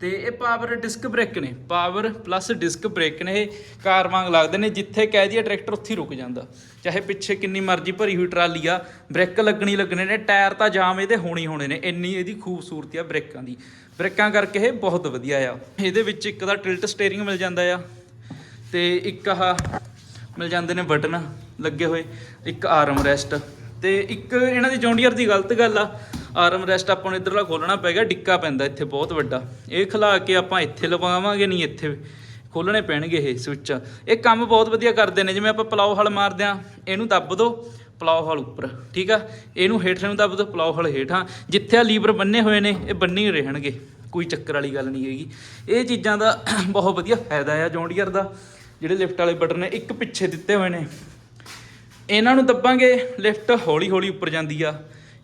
ਤੇ ਇਹ ਪਾਵਰ ਡਿਸਕ ਬ੍ਰੇਕ ਨੇ। ਪਾਵਰ ਪਲੱਸ ਡਿਸਕ ਬ੍ਰੇਕ ਨੇ ਇਹ। ਕਾਰ ਵਾਂਗ ਲੱਗਦੇ ਨੇ, ਜਿੱਥੇ ਕਹਿ ਦਈਏ ਟਰੈਕਟਰ ਉੱਥੇ ਹੀ ਰੁਕ ਜਾਂਦਾ। ਚਾਹੇ ਪਿੱਛੇ ਕਿੰਨੀ ਮਰਜ਼ੀ ਭਰੀ ਹੋਈ ਟਰਾਲੀ ਆ ਬ੍ਰੇਕ ਲੱਗਣੀ ਲੱਗਣੇ ਨੇ, ਟਾਇਰ ਤਾਂ ਜਾਮ ਇਹਦੇ ਹੋਣੀ ਹੋਣੇ ਨੇ, ਇੰਨੀ ਇਹਦੀ ਖੂਬਸੂਰਤੀ ਆ ਬ੍ਰੇਕਾਂ ਦੀ। ਬ੍ਰੇਕਾਂ ਕਰਕੇ ਇਹ ਬਹੁਤ ਵਧੀਆ ਆ। ਇਹਦੇ ਵਿੱਚ ਇੱਕ ਤਾਂ ਟਿਲਟ ਸਟੀਅਰਿੰਗ ਮਿਲ ਜਾਂਦਾ ਆ, ਤੇ ਇੱਕ ਆਹ ਮਿਲ ਜਾਂਦੇ ਨੇ ਬਟਨ ਲੱਗੇ ਹੋਏ, ਇੱਕ ਆਰਮ ਰੈਸਟ ਤੇ ਇੱਕ ਇਹਨਾਂ ਦੀ ਜੌਂਡੀਅਰ ਦੀ ਗਲਤ ਗੱਲ ਆ ਆਰਮ ਰੈਸਟ ਆਪਾਂ ਨੂੰ ਇਧਰਲਾ ਖੋਲਣਾ ਪੈਗਾ ਡਿੱਕਾ ਪੈਂਦਾ ਇੱਥੇ ਬਹੁਤ ਵੱਡਾ। ਇਹ ਖਿਲਾ ਕੇ ਆਪਾਂ ਇੱਥੇ ਲਵਾਵਾਂਗੇ ਨਹੀਂ, ਇੱਥੇ ਖੋਲਣੇ ਪੈਣਗੇ ਇਹ ਸਵਿੱਚ ਇਹ ਕੰਮ ਬਹੁਤ ਵਧੀਆ ਕਰਦੇ ਨੇ, ਜਿਵੇਂ ਆਪਾਂ ਪਲਾਓ ਹਲ ਮਾਰਦੇ ਆ ਇਹਨੂੰ ਦੱਬ ਦੋ, ਪਲਾਓ ਹਲ ਉੱਪਰ, ਠੀਕ ਆ? ਇਹਨੂੰ ਹੇਠ ਨੂੰ ਦੱਬ ਦੋ, ਪਲਾਓ ਹਲ ਹੇਠਾਂ ਜਿੱਥੇ ਆ ਲੀਵਰ ਬੰਨੇ ਹੋਏ ਨੇ, ਇਹ ਬੰਨੇ ਹੀ ਰਹਿਣਗੇ, ਕੋਈ ਚੱਕਰ ਵਾਲੀ ਗੱਲ ਨਹੀਂ ਹੈਗੀ। ਇਹ ਚੀਜ਼ਾਂ ਦਾ ਬਹੁਤ ਵਧੀਆ ਫਾਇਦਾ ਆ ਜੌਂਡੀਅਰ ਦਾ। ਜਿਹੜੇ ਲਿਫਟ ਵਾਲੇ ਬਟਨ ਨੇ, ਇੱਕ ਪਿੱਛੇ ਦਿੱਤੇ ਹੋਏ ਨੇ। ਇਹਨਾਂ ਨੂੰ ਦੱਬਾਂਗੇ, ਲਿਫਟ ਹੌਲੀ ਹੌਲੀ ਉੱਪਰ ਜਾਂਦੀ ਆ।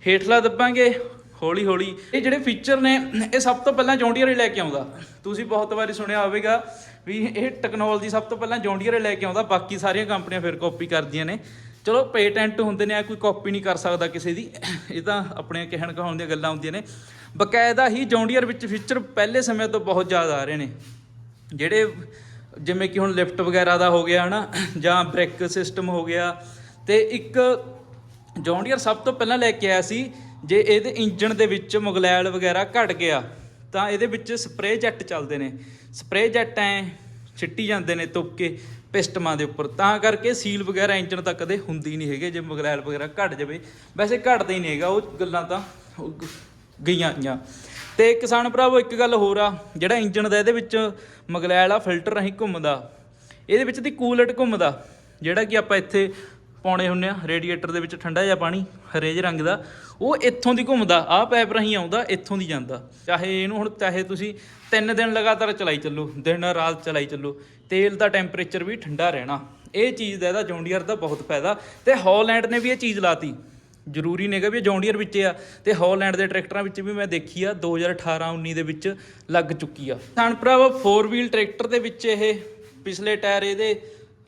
ਹੇਠਲਾ ਦੱਬਾਂਗੇ, ਹੌਲੀ ਹੌਲੀ। ਇਹ ਜਿਹੜੇ ਫੀਚਰ ਨੇ, ਇਹ ਸਭ ਤੋਂ ਪਹਿਲਾਂ ਜੌਂਡੀਅਰ ਹੀ ਲੈ ਕੇ ਆਉਂਦਾ। ਤੁਸੀਂ ਬਹੁਤ ਵਾਰੀ ਸੁਣਿਆ ਹੋਵੇਗਾ ਵੀ ਇਹ ਟੈਕਨੋਲੋਜੀ ਸਭ ਤੋਂ ਪਹਿਲਾਂ ਜੌਂਡੀਅਰ ਹੀ ਲੈ ਕੇ ਆਉਂਦਾ, ਬਾਕੀ ਸਾਰੀਆਂ ਕੰਪਨੀਆਂ ਫਿਰ ਕਾਪੀ ਕਰਦੀਆਂ ਨੇ। ਚਲੋ ਪੇਟੈਂਟ ਹੁੰਦੇ ਨੇ ਕੋਈ ਕਾਪੀ ਨਹੀਂ ਕਰ ਸਕਦਾ ਕਿਸੇ ਦੀ। ਇਹ ਤਾਂ ਆਪਣੇ ਕਹਿਣ ਕਹਾਉਣ ਦੀਆਂ ਗੱਲਾਂ ਹੁੰਦੀਆਂ ਨੇ। ਬਕਾਇਦਾ ਹੀ ਜੌਂਡੀਅਰ ਵਿੱਚ ਫੀਚਰ ਪਹਿਲੇ ਸਮੇਂ ਤੋਂ ਬਹੁਤ ਜ਼ਿਆਦਾ ਆ ਰਹੇ ਨੇ। ਜਿਹੜੇ, ਜਿਵੇਂ ਕਿ ਹੁਣ ਲਿਫਟ ਵਗੈਰਾ ਦਾ ਹੋ ਗਿਆ, ਹਨਾ, ਜਾਂ ਬ੍ਰੇਕ ਸਿਸਟਮ ਹੋ ਗਿਆ, ਤੇ ਇੱਕ ਜੌਂਡੀਅਰ ਸਭ ਤੋਂ ਪਹਿਲਾਂ ਲੈ ਕੇ ਆਇਆ ਸੀ, ਜੇ ਇਹਦੇ ਇੰਜਣ ਦੇ ਵਿੱਚ ਮੁਗਲੈਲ ਵਗੈਰਾ ਘਟ ਗਿਆ, ਤਾਂ ਇਹਦੇ ਵਿੱਚ ਸਪਰੇਅ ਜੈਟ ਚੱਲਦੇ ਨੇ। ਸਪਰੇਅ ਜੈਟ ਐ ਛਿੱਟੀ ਜਾਂਦੇ ਨੇ ਤੁੱਪ ਕੇ ਪਿਸਟਮਾਂ ਦੇ ਉੱਪਰ। ਤਾਂ ਕਰਕੇ ਸੀਲ ਵਗੈਰਾ ਇੰਜਣ ਤਾਂ ਕਦੇ ਹੁੰਦੀ ਨਹੀਂ ਹੈਗੇ, ਜੇ ਮੁਗਲੈਲ ਵਗੈਰਾ ਘਟ ਜਾਵੇ। ਵੈਸੇ ਘਟਦਾ ਹੀ ਨਹੀਂ ਹੈਗਾ, ਉਹ ਗੱਲਾਂ ਤਾਂ ਗਈਆਂ ਆਈਆਂ। ਤੇ ਕਿਸਾਨ ਭਰਾਵੋ, ਇੱਕ ਗੱਲ ਹੋਰ ਆ, ਜਿਹੜਾ ਇੰਜਣ ਦਾ ਇਹਦੇ ਵਿੱਚ ਮਗਲੈਲ ਆ, ਫਿਲਟਰ ਰਾਹੀਂ ਘੁੰਮਦਾ। ਇਹਦੇ ਵਿੱਚ ਦੀ ਕੂਲਟ ਘੁੰਮਦਾ, ਜਿਹੜਾ ਕਿ ਆਪਾਂ ਇੱਥੇ ਪਾਉਣੇ ਹੁੰਨੇ ਆ, ਰੇਡੀਏਟਰ ਦੇ ਵਿੱਚ ਠੰਡਾ ਜਿਹਾ ਪਾਣੀ ਹਰੇਜ ਰੰਗ ਦਾ, ਉਹ ਇੱਥੋਂ ਦੀ ਘੁੰਮਦਾ, ਆਹ ਪਾਈਪ ਰਾਹੀਂ ਆਉਂਦਾ, ਇੱਥੋਂ ਦੀ ਜਾਂਦਾ। ਚਾਹੇ ਇਹਨੂੰ ਹੁਣ, ਚਾਹੇ ਤੁਸੀਂ ਤਿੰਨ ਦਿਨ ਲਗਾਤਾਰ ਚਲਾਈ ਚੱਲੋ, ਦਿਨ, ਰਾਤ ਚਲਾਈ ਚੱਲੋ, ਤੇਲ ਦਾ ਟੈਂਪਰੇਚਰ ਵੀ ਠੰਡਾ ਰਹਿਣਾ। ਇਹ ਚੀਜ਼ ਦਾ ਇਹਦਾ ਜੌਂਡੀਅਰ ਦਾ ਬਹੁਤ ਫਾਇਦਾ। ਤੇ ਹੌਲੈਂਡ ਨੇ ਵੀ ਇਹ ਚੀਜ਼ ਲਾਤੀ। ਜ਼ਰੂਰੀ ਨਹੀਂਗਾ ਵੀ ਇਹ ਜੌਂਡੀਅਰ ਵਿੱਚ ਆ। ਤੇ ਹੌਲੈਂਡ ਦੇ ਟਰੈਕਟਰਾਂ ਵਿੱਚ ਵੀ ਮੈਂ ਦੇਖੀ ਆ 2018 19 ਦੇ ਵਿੱਚ ਲੱਗ ਚੁੱਕੀ ਆ। ਤਾਂ ਭਰਾਵਾ 4 ਵੀਲ ਟਰੈਕਟਰ ਦੇ ਵਿੱਚ ਇਹ ਪਿਛਲੇ ਟਾਇਰ ਇਹਦੇ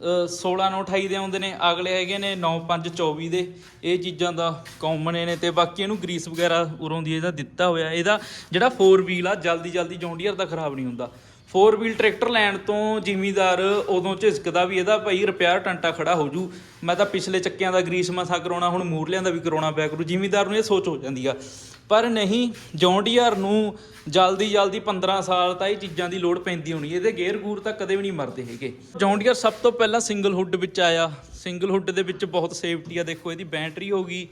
16 9 28 ਦੇ ਆਉਂਦੇ ਨੇ, ਅਗਲੇ ਹੈਗੇ ਨੇ 9 5 24 ਦੇ। ਇਹ ਚੀਜ਼ਾਂ ਦਾ ਕਾਮਨ ਨੇ, ਤੇ ਬਾਕੀ ਇਹਨੂੰ ਗਰੀਸ ਵਗੈਰਾ ਉਰੋਂ ਦੀ ਇਹਦਾ ਦਿੱਤਾ ਹੋਇਆ। ਇਹਦਾ ਜਿਹੜਾ 4 ਵੀਲ ਆ, ਜਲਦੀ ਜਲਦੀ ਜੌਂਡੀਅਰ ਦਾ ਖਰਾਬ ਨਹੀਂ ਹੁੰਦਾ। 4 ਵੀਲ ਟਰੈਕਟਰ ਲੈਣ ਤੋਂ ਜ਼ਿਮੀਦਾਰ ਉਦੋਂ ਝਿਸਕਦਾ ਵੀ ਇਹਦਾ ਭਾਈ ਰਿਪੇਅਰ ਟੰਟਾ ਖੜਾ ਹੋ ਜੂ। ਮੈਂ ਤਾਂ ਪਿਛਲੇ ਚੱਕਿਆਂ ਦਾ ਗਰੀਸ ਮਸਾ ਕਰਾਉਣਾ, ਹੁਣ ਮੂਰਲਿਆਂ ਦਾ ਵੀ ਕਰਾਉਣਾ ਪਿਆ ਕਰੂ। ਜ਼ਿਮੀਦਾਰ ਨੂੰ ਇਹ ਸੋਚ ਹੋ ਜਾਂਦੀ ਆ। ਪਰ ਨਹੀਂ ਜੌਂਡੀਅਰ ਨੂੰ ਜਲਦੀ ਜਲਦੀ 15 ਸਾਲ ਤਾਂ ਇਹ ਚੀਜ਼ਾਂ ਦੀ ਲੋੜ ਪੈਂਦੀ ਹੋਣੀ, ਇਹਦੇ ਗੇਅਰ ਗੂਰ ਤਾਂ ਕਦੇ ਵੀ ਨਹੀਂ ਮਰਦੇ ਹੈਗੇ। ਜੌਂਡੀਅਰ ਸਭ ਤੋਂ ਪਹਿਲਾਂ ਸਿੰਗਲ ਹੁੱਡ ਵਿੱਚ ਆਇਆ। ਸਿੰਗਲ ਹੁੱਡ ਦੇ ਵਿੱਚ ਬਹੁਤ ਸੇਫਟੀ ਆ, ਦੇਖੋ ਇਹਦੀ ਬੈਟਰੀ ਹੋ ਗਈ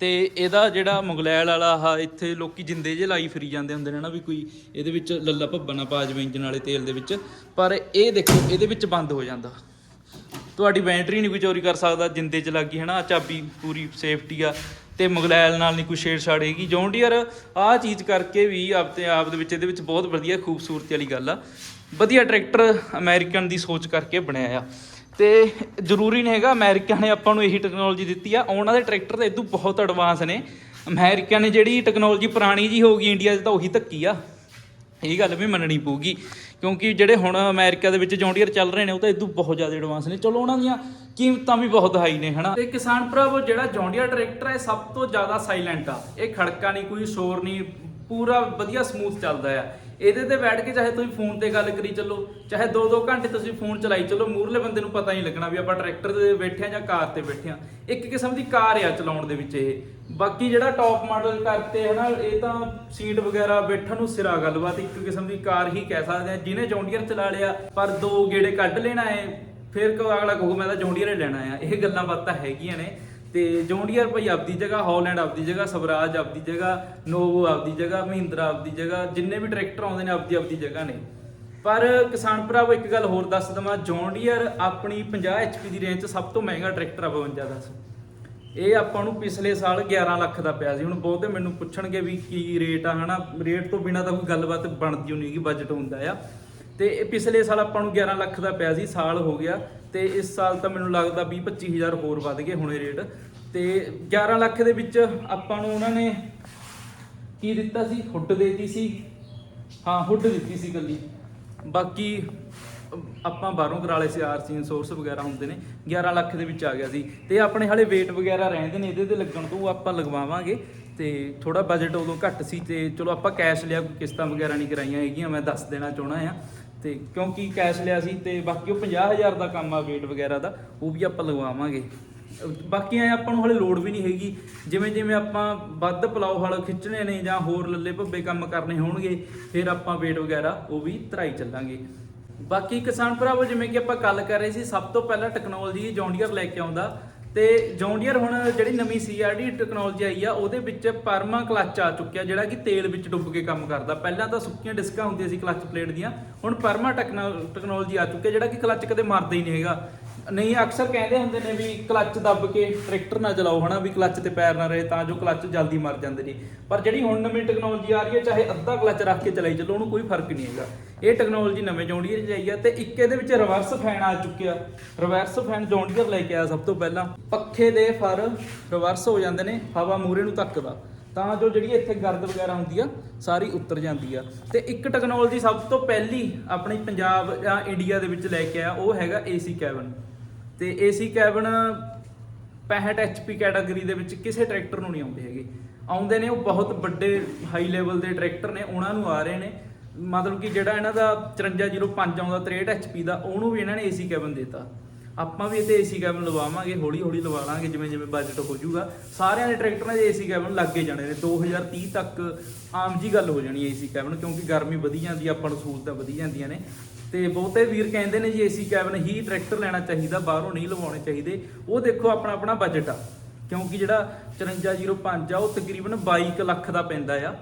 ਤੇ ਇਹਦਾ ਜਿਹੜਾ ਮੁਗਲੈਲ ਵਾਲਾ ਆਹ ਇੱਥੇ ਲੋਕੀ ਜਿੰਦੇ ਜੇ ਲਾਈ ਫਿਰੀ ਜਾਂਦੇ ਹੁੰਦੇ ਨੇ ਨਾ ਵੀ ਕੋਈ ਇਹਦੇ ਵਿੱਚ ਲੱਲਾ ਭੱਬਾ ਨਾ ਪਾ ਜਾਵੇ ਇੰਜਨ ਵਾਲੇ ਤੇਲ ਦੇ ਵਿੱਚ, ਪਰ ਇਹ ਦੇਖੋ ਇਹਦੇ ਵਿੱਚ ਬੰਦ ਹੋ ਜਾਂਦਾ। ਤੁਹਾਡੀ ਬੈਟਰੀ ਨਹੀਂ ਕੋਈ ਚੋਰੀ ਕਰ ਸਕਦਾ, ਜਿੰਦੇ ਚ ਲੱਗੀ ਹੈ ਨਾ ਚਾਬੀ ਪੂਰੀ ਸੇਫਟੀ ਆ। ਤੇ ਮੁਗਲੈਲ ਨਾਲ ਨਹੀਂ ਕੋਈ ਛੇੜਛਾੜ ਹੈਗੀ। ਜੌਂਡੀਅਰ ਆਹ ਚੀਜ਼ ਕਰਕੇ ਵੀ ਆਪ ਆਪ ਦੇ ਵਿੱਚ ਇਹਦੇ ਵਿੱਚ ਬਹੁਤ ਵਧੀਆ ਖੂਬਸੂਰਤੀ ਵਾਲੀ ਗੱਲ ਆ। ਵਧੀਆ ਟਰੈਕਟਰ ਅਮਰੀਕਨ ਦੀ ਸੋਚ ਕਰਕੇ ਬਣਿਆ ਆ। ਤੇ ਜ਼ਰੂਰੀ ਨਹੀਂ ਹੈਗਾ ਅਮਰੀਕਾ ਨੇ ਆਪਾਂ ਨੂੰ ਇਹੀ ਟੈਕਨੋਲੋਜੀ ਦਿੱਤੀ ਆ। ਉਹਨਾਂ ਦੇ ਟਰੈਕਟਰ ਤਾਂ ਇਦੋਂ ਬਹੁਤ ਐਡਵਾਂਸ ਨੇ। ਅਮਰੀਕਾ ਨੇ ਜਿਹੜੀ ਟੈਕਨੋਲੋਜੀ ਪੁਰਾਣੀ ਜੀ ਹੋ ਗਈ ਇੰਡੀਆ 'ਚ ਤਾਂ ਉਹੀ ਧੱਕੀ ਆ। ਇਹ ਗੱਲ ਵੀ ਮੰਨਣੀ ਪਊਗੀ। ਕਿਉਂਕਿ ਜਿਹੜੇ ਹੁਣ ਅਮਰੀਕਾ ਦੇ ਵਿੱਚ ਜੌਂਡੀਅਰ ਚੱਲ ਰਹੇ ਨੇ, ਉਹ ਤਾਂ ਇਦੋਂ ਬਹੁਤ ਜ਼ਿਆਦਾ ਐਡਵਾਂਸ ਨੇ। ਚਲੋ, ਉਹਨਾਂ ਦੀਆਂ ਕੀਮਤਾਂ ਵੀ ਬਹੁਤ ਹਾਈ ਨੇ, ਹਨਾ? ਤੇ ਕਿਸਾਨ ਭਰਾਵੋ, ਜਿਹੜਾ ਜੌਂਡੀਅਰ ਟਰੈਕਟਰ ਹੈ, ਸਭ ਤੋਂ ਜ਼ਿਆਦਾ ਸਾਇਲੈਂਟ ਆ। ਇਹ ਖੜਕਾ ਨਹੀਂ, ਕੋਈ ਸ਼ੋਰ ਨਹੀਂ, ਪੂਰਾ ਵਧੀਆ ਸਮੂਥ ਚੱਲਦਾ ਆ। ਇਹਦੇ ਤੇ ਬੈਠ ਕੇ ਚਾਹੇ ਤੁਸੀਂ ਫੋਨ ਤੇ ਗੱਲ ਕਰੀ ਚੱਲੋ, ਚਾਹੇ 2-2 ਘੰਟੇ ਤੁਸੀਂ ਫੋਨ ਚਲਾਈ ਚੱਲੋ ਮੂਰਲੇ ਬੰਦੇ ਨੂੰ ਪਤਾ ਨਹੀਂ ਲੱਗਣਾ ਵੀ ਆਪਾਂ ਟਰੈਕਟਰ ਤੇ ਬੈਠੇ ਆ ਜਾਂ ਕਾਰ ਤੇ ਬੈਠੇ ਆ ਇੱਕ ਕਿਸਮ ਦੀ ਕਾਰ ਆ ਚਲਾਉਣ ਦੇ ਵਿੱਚ ਇਹ। ਬਾਕੀ ਜਿਹੜਾ ਟੌਪ ਮਾਡਲ ਕਰਤੇ ਹਨਾ ਇਹ ਤਾਂ ਸੀਟ ਵਗੈਰਾ ਬੈਠਣ ਨੂੰ ਸਿਰਾ ਗੱਲਬਾਤ, ਇੱਕ ਕਿਸਮ ਦੀ ਕਾਰ ਹੀ ਕਹਿ ਸਕਦੇ ਆ ਜਿਹਨੇ ਜੌਂਡੀਅਰ ਚਲਾ ਲਿਆ, ਪਰ ਦੋ ਗੇੜੇ ਕੱਢ ਲੈਣਾ ਹੈ, ਫਿਰ ਕੋ ਅਗਲਾ ਕਹੂ ਮੈਂ ਤਾਂ ਜੌਂਡੀਅਰ ਹੀ ਲੈਣਾ ਆ। ਇਹ ਗੱਲਾਂ ਬਾਤਾਂ ਹੈਗੀਆਂ ਨੇ। ਤੇ ਜੌਂਡੀਅਰ ਭਾਈ ਆਪਦੀ ਜਗ੍ਹਾ, ਹੌਲੈਂਡ ਆਪਦੀ ਜਗ੍ਹਾ, ਸਵਰਾਜ ਆਪਦੀ ਜਗ੍ਹਾ, ਨੋਵੋ ਆਪਦੀ ਜਗ੍ਹਾ, ਮਹਿੰਦਰਾ ਆਪਦੀ ਜਗ੍ਹਾ, ਜਿੰਨੇ ਵੀ ਟਰੈਕਟਰ ਆਉਂਦੇ ਨੇ ਆਪਦੀ ਆਪਦੀ ਜਗ੍ਹਾ ਨੇ। ਪਰ ਕਿਸਾਨ ਭਰਾਵੋ, ਇੱਕ ਗੱਲ ਹੋਰ ਦੱਸ ਦਵਾਂ ਜੌਂਡੀਅਰ ਆਪਣੀ 50 HP ਦੀ ਰੇਂਜ 'ਚ ਸਭ ਤੋਂ ਮਹਿੰਗਾ ਟਰੈਕਟਰ ਆ 52 ਦਾ ਇਹ ਆਪਾਂ ਨੂੰ ਪਿਛਲੇ ਸਾਲ 11 ਲੱਖ ਦਾ ਪਿਆ ਸੀ। ਹੁਣ ਬਹੁਤੇ ਮੈਨੂੰ ਪੁੱਛਣਗੇ ਵੀ ਕੀ ਰੇਟ ਆ, ਹਨਾ? ਰੇਟ ਤੋਂ ਬਿਨਾ ਤਾਂ ਕੋਈ ਗੱਲਬਾਤ ਬਣਦੀ ਹੋਣੀ ਨਹੀਂ ਬਜਟ ਹੁੰਦਾ ਆ। ਤੇ ਇਹ ਪਿਛਲੇ ਸਾਲ ਆਪਾਂ ਨੂੰ 11 ਲੱਖ ਦਾ ਪਿਆ ਸੀ, ਸਾਲ ਹੋ ਗਿਆ। ਤੇ ਇਸ ਸਾਲ ਤਾਂ ਮੈਨੂੰ ਲੱਗਦਾ 20 25000 ਹੋਰ ਵੱਧ ਗਏ ਹੁਣੇ ਰੇਟ। ਤੇ 11 ਲੱਖ ਦੇ ਵਿੱਚ ਆਪਾਂ ਨੂੰ ਉਹਨਾਂ ਨੇ ਕੀ ਦਿੱਤਾ ਸੀ? ਹੁੱਡ ਦੇਤੀ ਸੀ। ਹਾਂ, ਹੁੱਡ ਦਿੱਤੀ ਸੀ ਗੱਲੀ ਬਾਕੀ ਆਪਾਂ ਬਾਹਰੋਂ ਕਰਾ ਲਏ ਸੀ ਆਰਸੀ ਸੋਰਸ ਵਗੈਰਾ ਹੁੰਦੇ ਨੇ। 11 ਲੱਖ ਦੇ ਵਿੱਚ ਆ ਗਿਆ ਸੀ। ਤੇ ਆਪਣੇ ਹਾਲੇ weight ਵਗੈਰਾ ਰਹਿੰਦੇ ਨੇ, ਇਹਦੇ ਤੇ ਲੱਗਣ ਤੋਂ ਉਹ ਆਪਾਂ ਲਗਵਾਵਾਂਗੇ। ਤੇ ਥੋੜਾ ਬਜਟ ਉਦੋਂ ਘੱਟ ਸੀ ਤੇ ਚਲੋ ਆਪਾਂ ਕੈਸ਼ ਲਿਆ, ਕੋਈ ਕਿਸ਼ਤਾਂ ਵਗੈਰਾ ਨਹੀਂ ਕਰਾਈਆਂ ਹੈਗੀਆਂ, ਮੈਂ ਦੱਸ ਦੇਣਾ ਚਾਹਣਾ ਆ ਤੇ ਕਿਉਂਕਿ ਕੈਸ਼ ਲਿਆ ਸੀ ਤੇ ਬਾਕੀ ਉਹ 50000 ਦਾ ਕੰਮ ਆ weight ਵਗੈਰਾ ਦਾ, ਉਹ ਵੀ ਆਪਾਂ ਲਗਵਾਵਾਂਗੇ। ਬਾਕੀ ਐ ਆਪਾਂ ਨੂੰ ਹਲੇ ਲੋਡ ਵੀ ਨਹੀਂ ਹੈਗੀ। ਜਿਵੇਂ ਜਿਵੇਂ ਆਪਾਂ ਵੱਧ ਪਲਾਓ ਹਲ ਖਿੱਚਣੇ ਨੇ ਜਾਂ ਹੋਰ ਲੱਲੇ ਭੱਬੇ ਕੰਮ ਕਰਨੇ ਹੋਣਗੇ, ਫਿਰ ਆਪਾਂ weight ਵਗੈਰਾ ਉਹ ਵੀ ਧਰਾਈ ਚੱਲਾਂਗੇ। ਬਾਕੀ ਕਿਸਾਨ ਭਰਾਵੋ, ਜਿਵੇਂ ਕਿ ਆਪਾਂ ਗੱਲ ਕਰ ਰਹੇ ਸੀ, ਸਭ ਤੋਂ ਪਹਿਲਾਂ ਟੈਕਨੋਲੋਜੀ ਜੌਂਡੀਅਰ ਲੈ ਕੇ ਆਉਂਦਾ। ਤੇ ਜੌਂਡੀਅਰ ਹੁਣ ਜਿਹੜੀ ਨਵੀਂ ਸੀਆਰਡੀ ਟੈਕਨੋਲੋਜੀ ਆਈ ਆ, ਉਹਦੇ ਵਿੱਚ ਪਰਮਾ ਕਲੱਚ ਆ ਚੁੱਕਿਆ, ਜਿਹੜਾ ਕਿ ਤੇਲ ਵਿੱਚ ਡੁੱਬ ਕੇ ਕੰਮ ਕਰਦਾ। ਪਹਿਲਾਂ ਤਾਂ ਸੁੱਕੀਆਂ ਡਿਸਕਾਂ ਹੁੰਦੀਆਂ ਸੀ ਕਲੱਚ ਪਲੇਟ ਦੀਆਂ, ਹੁਣ ਪਰਮਾ ਟੈਕਨੋਲੋਜੀ ਆ ਚੁੱਕਿਆ, ਜਿਹੜਾ ਕਿ ਕਲੱਚ ਕਦੇ ਮਰਦਾ ਹੀ ਨਹੀਂ ਹੈਗਾ। ਨਹੀਂ, ਅਕਸਰ ਕਹਿੰਦੇ ਹੁੰਦੇ ਨੇ ਵੀ ਕਲੱਚ ਦੱਬ ਕੇ ਟਰੈਕਟਰ ਨਾ ਚਲਾਓ ਹਨਾ, ਵੀ ਕਲੱਚ ਤੇ ਪੈਰ ਨਾ ਰਹੇ ਤਾਂ ਜੋ ਕਲੱਚ ਜਲਦੀ ਮਰ ਜਾਂਦੇ ਨੇ। ਪਰ ਜਿਹੜੀ ਹੁਣ ਨਵੀਂ ਟੈਕਨੋਲੋਜੀ ਆ ਰਹੀ ਹੈ, ਚਾਹੇ ਅੱਧਾ ਕਲੱਚ ਰੱਖ ਕੇ ਚਲਾਈ ਚੱਲੋ, ਉਹਨੂੰ ਕੋਈ ਫ਼ਰਕ ਨਹੀਂ ਹੈਗਾ। ਇਹ ਟੈਕਨੋਲੋਜੀ ਨਵੇਂ ਜੌਂਡੀਅਰ 'ਚ ਆ ਤੇ ਇੱਕ ਇਹਦੇ ਵਿੱਚ ਰਿਵਰਸ ਫੈਨ ਆ ਚੁੱਕਿਆ। ਰਿਵਰਸ ਫੈਨ ਜੌਂਡੀਅਰ ਲੈ ਕੇ ਆਇਆ ਸਭ ਤੋਂ ਪਹਿਲਾਂ। ਪੱਖੇ ਦੇ ਫਰ ਰਿਵਰਸ ਹੋ ਜਾਂਦੇ ਨੇ, ਹਵਾ ਮੂਰੇ ਨੂੰ ਧੱਕਦਾ। ਤਾਂ ਜੋ ਜਿਹੜੀ ਇੱਥੇ ਗਰਦ ਵਗੈਰਾ ਹੁੰਦੀ ਆ, ਸਾਰੀ ਉਤਰ ਜਾਂਦੀ ਆ। ਤੇ ਇੱਕ ਟੈਕਨੋਲੋਜੀ ਸਭ ਤੋਂ ਪਹਿਲੀ ਆਪਣੇ ਪੰਜਾਬ ਜਾਂ ਇੰਡੀਆ ਦੇ ਵਿੱਚ ਲੈ ਕੇ ਆਇਆ, ਉਹ ਹੈਗਾ ਏਸੀ ਕੈਬਨ ਤੇ ਏਸੀ ਕੈਬਨ 65 ਐਚਪੀ ਕੈਟਾਗਰੀ ਦੇ ਵਿੱਚ ਕਿਸੇ ਟਰੈਕਟਰ ਨੂੰ ਨਹੀਂ ਆਉਂਦੇ ਹੈਗੇ। ਆਉਂਦੇ ਨੇ, ਉਹ ਬਹੁਤ ਵੱਡੇ ਹਾਈ ਲੈਵਲ ਦੇ ਟਰੈਕਟਰ ਨੇ, ਉਹਨਾਂ ਨੂੰ ਆ ਰਹੇ ਨੇ। ਮਤਲਬ ਕਿ ਜਿਹੜਾ ਇਹਨਾਂ ਦਾ 5405 ਆਉਂਦਾ 63 ਐਚਪੀ ਦਾ, ਉਹਨੂੰ ਵੀ ਇਹਨਾਂ ਨੇ ਏਸੀ ਕੈਬਨ ਦਿੱਤਾ। ਆਪਾਂ ਵੀ ਇੱਥੇ ਏਸੀ ਕੈਬਨ ਲਵਾਵਾਂਗੇ ਹੌਲੀ ਹੌਲੀ ਲਵਾ ਲਾਂਗੇ, ਜਿਵੇਂ ਜਿਵੇਂ ਬਜਟ ਹੋ ਜਾਊਗਾ ਸਾਰਿਆਂ ਦੇ ਟਰੈਕਟਰਾਂ 'ਚ ਏਸੀ ਕੈਬਨ ਲੱਗੇ ਜਾਣੇ ਨੇ। 2030 ਤੱਕ ਆਮ ਜੀ ਗੱਲ ਹੋ ਜਾਣੀ ਹੈ ਏਸੀ ਕੈਬਨ, ਕਿਉਂਕਿ ਗਰਮੀ ਵਧੀ ਜਾਂਦੀ, ਆਪਾਂ ਨੂੰ ਸਹੂਲਤਾਂ ਵਧੀ ਜਾਂਦੀਆਂ ਨੇ। ਤੇ ਬਹੁਤੇ ਵੀਰ ਕਹਿੰਦੇ ਨੇ ਜੀ ਏਸੀ ਕੈਬਨ ਹੀ ਟਰੈਕਟਰ ਲੈਣਾ ਚਾਹੀਦਾ ਬਾਹਰੋਂ ਨਹੀਂ ਲਵਾਉਣੇ ਚਾਹੀਦੇ। ਉਹ ਦੇਖੋ ਆਪਣਾ ਆਪਣਾ ਬਜਟ ਆ। ਕਿਉਂਕਿ ਜਿਹੜਾ 5405 ਆ ਉਹ ਤਕਰੀਬਨ 22 ਕੁ ਲੱਖ ਦਾ ਪੈਂਦਾ ਆ।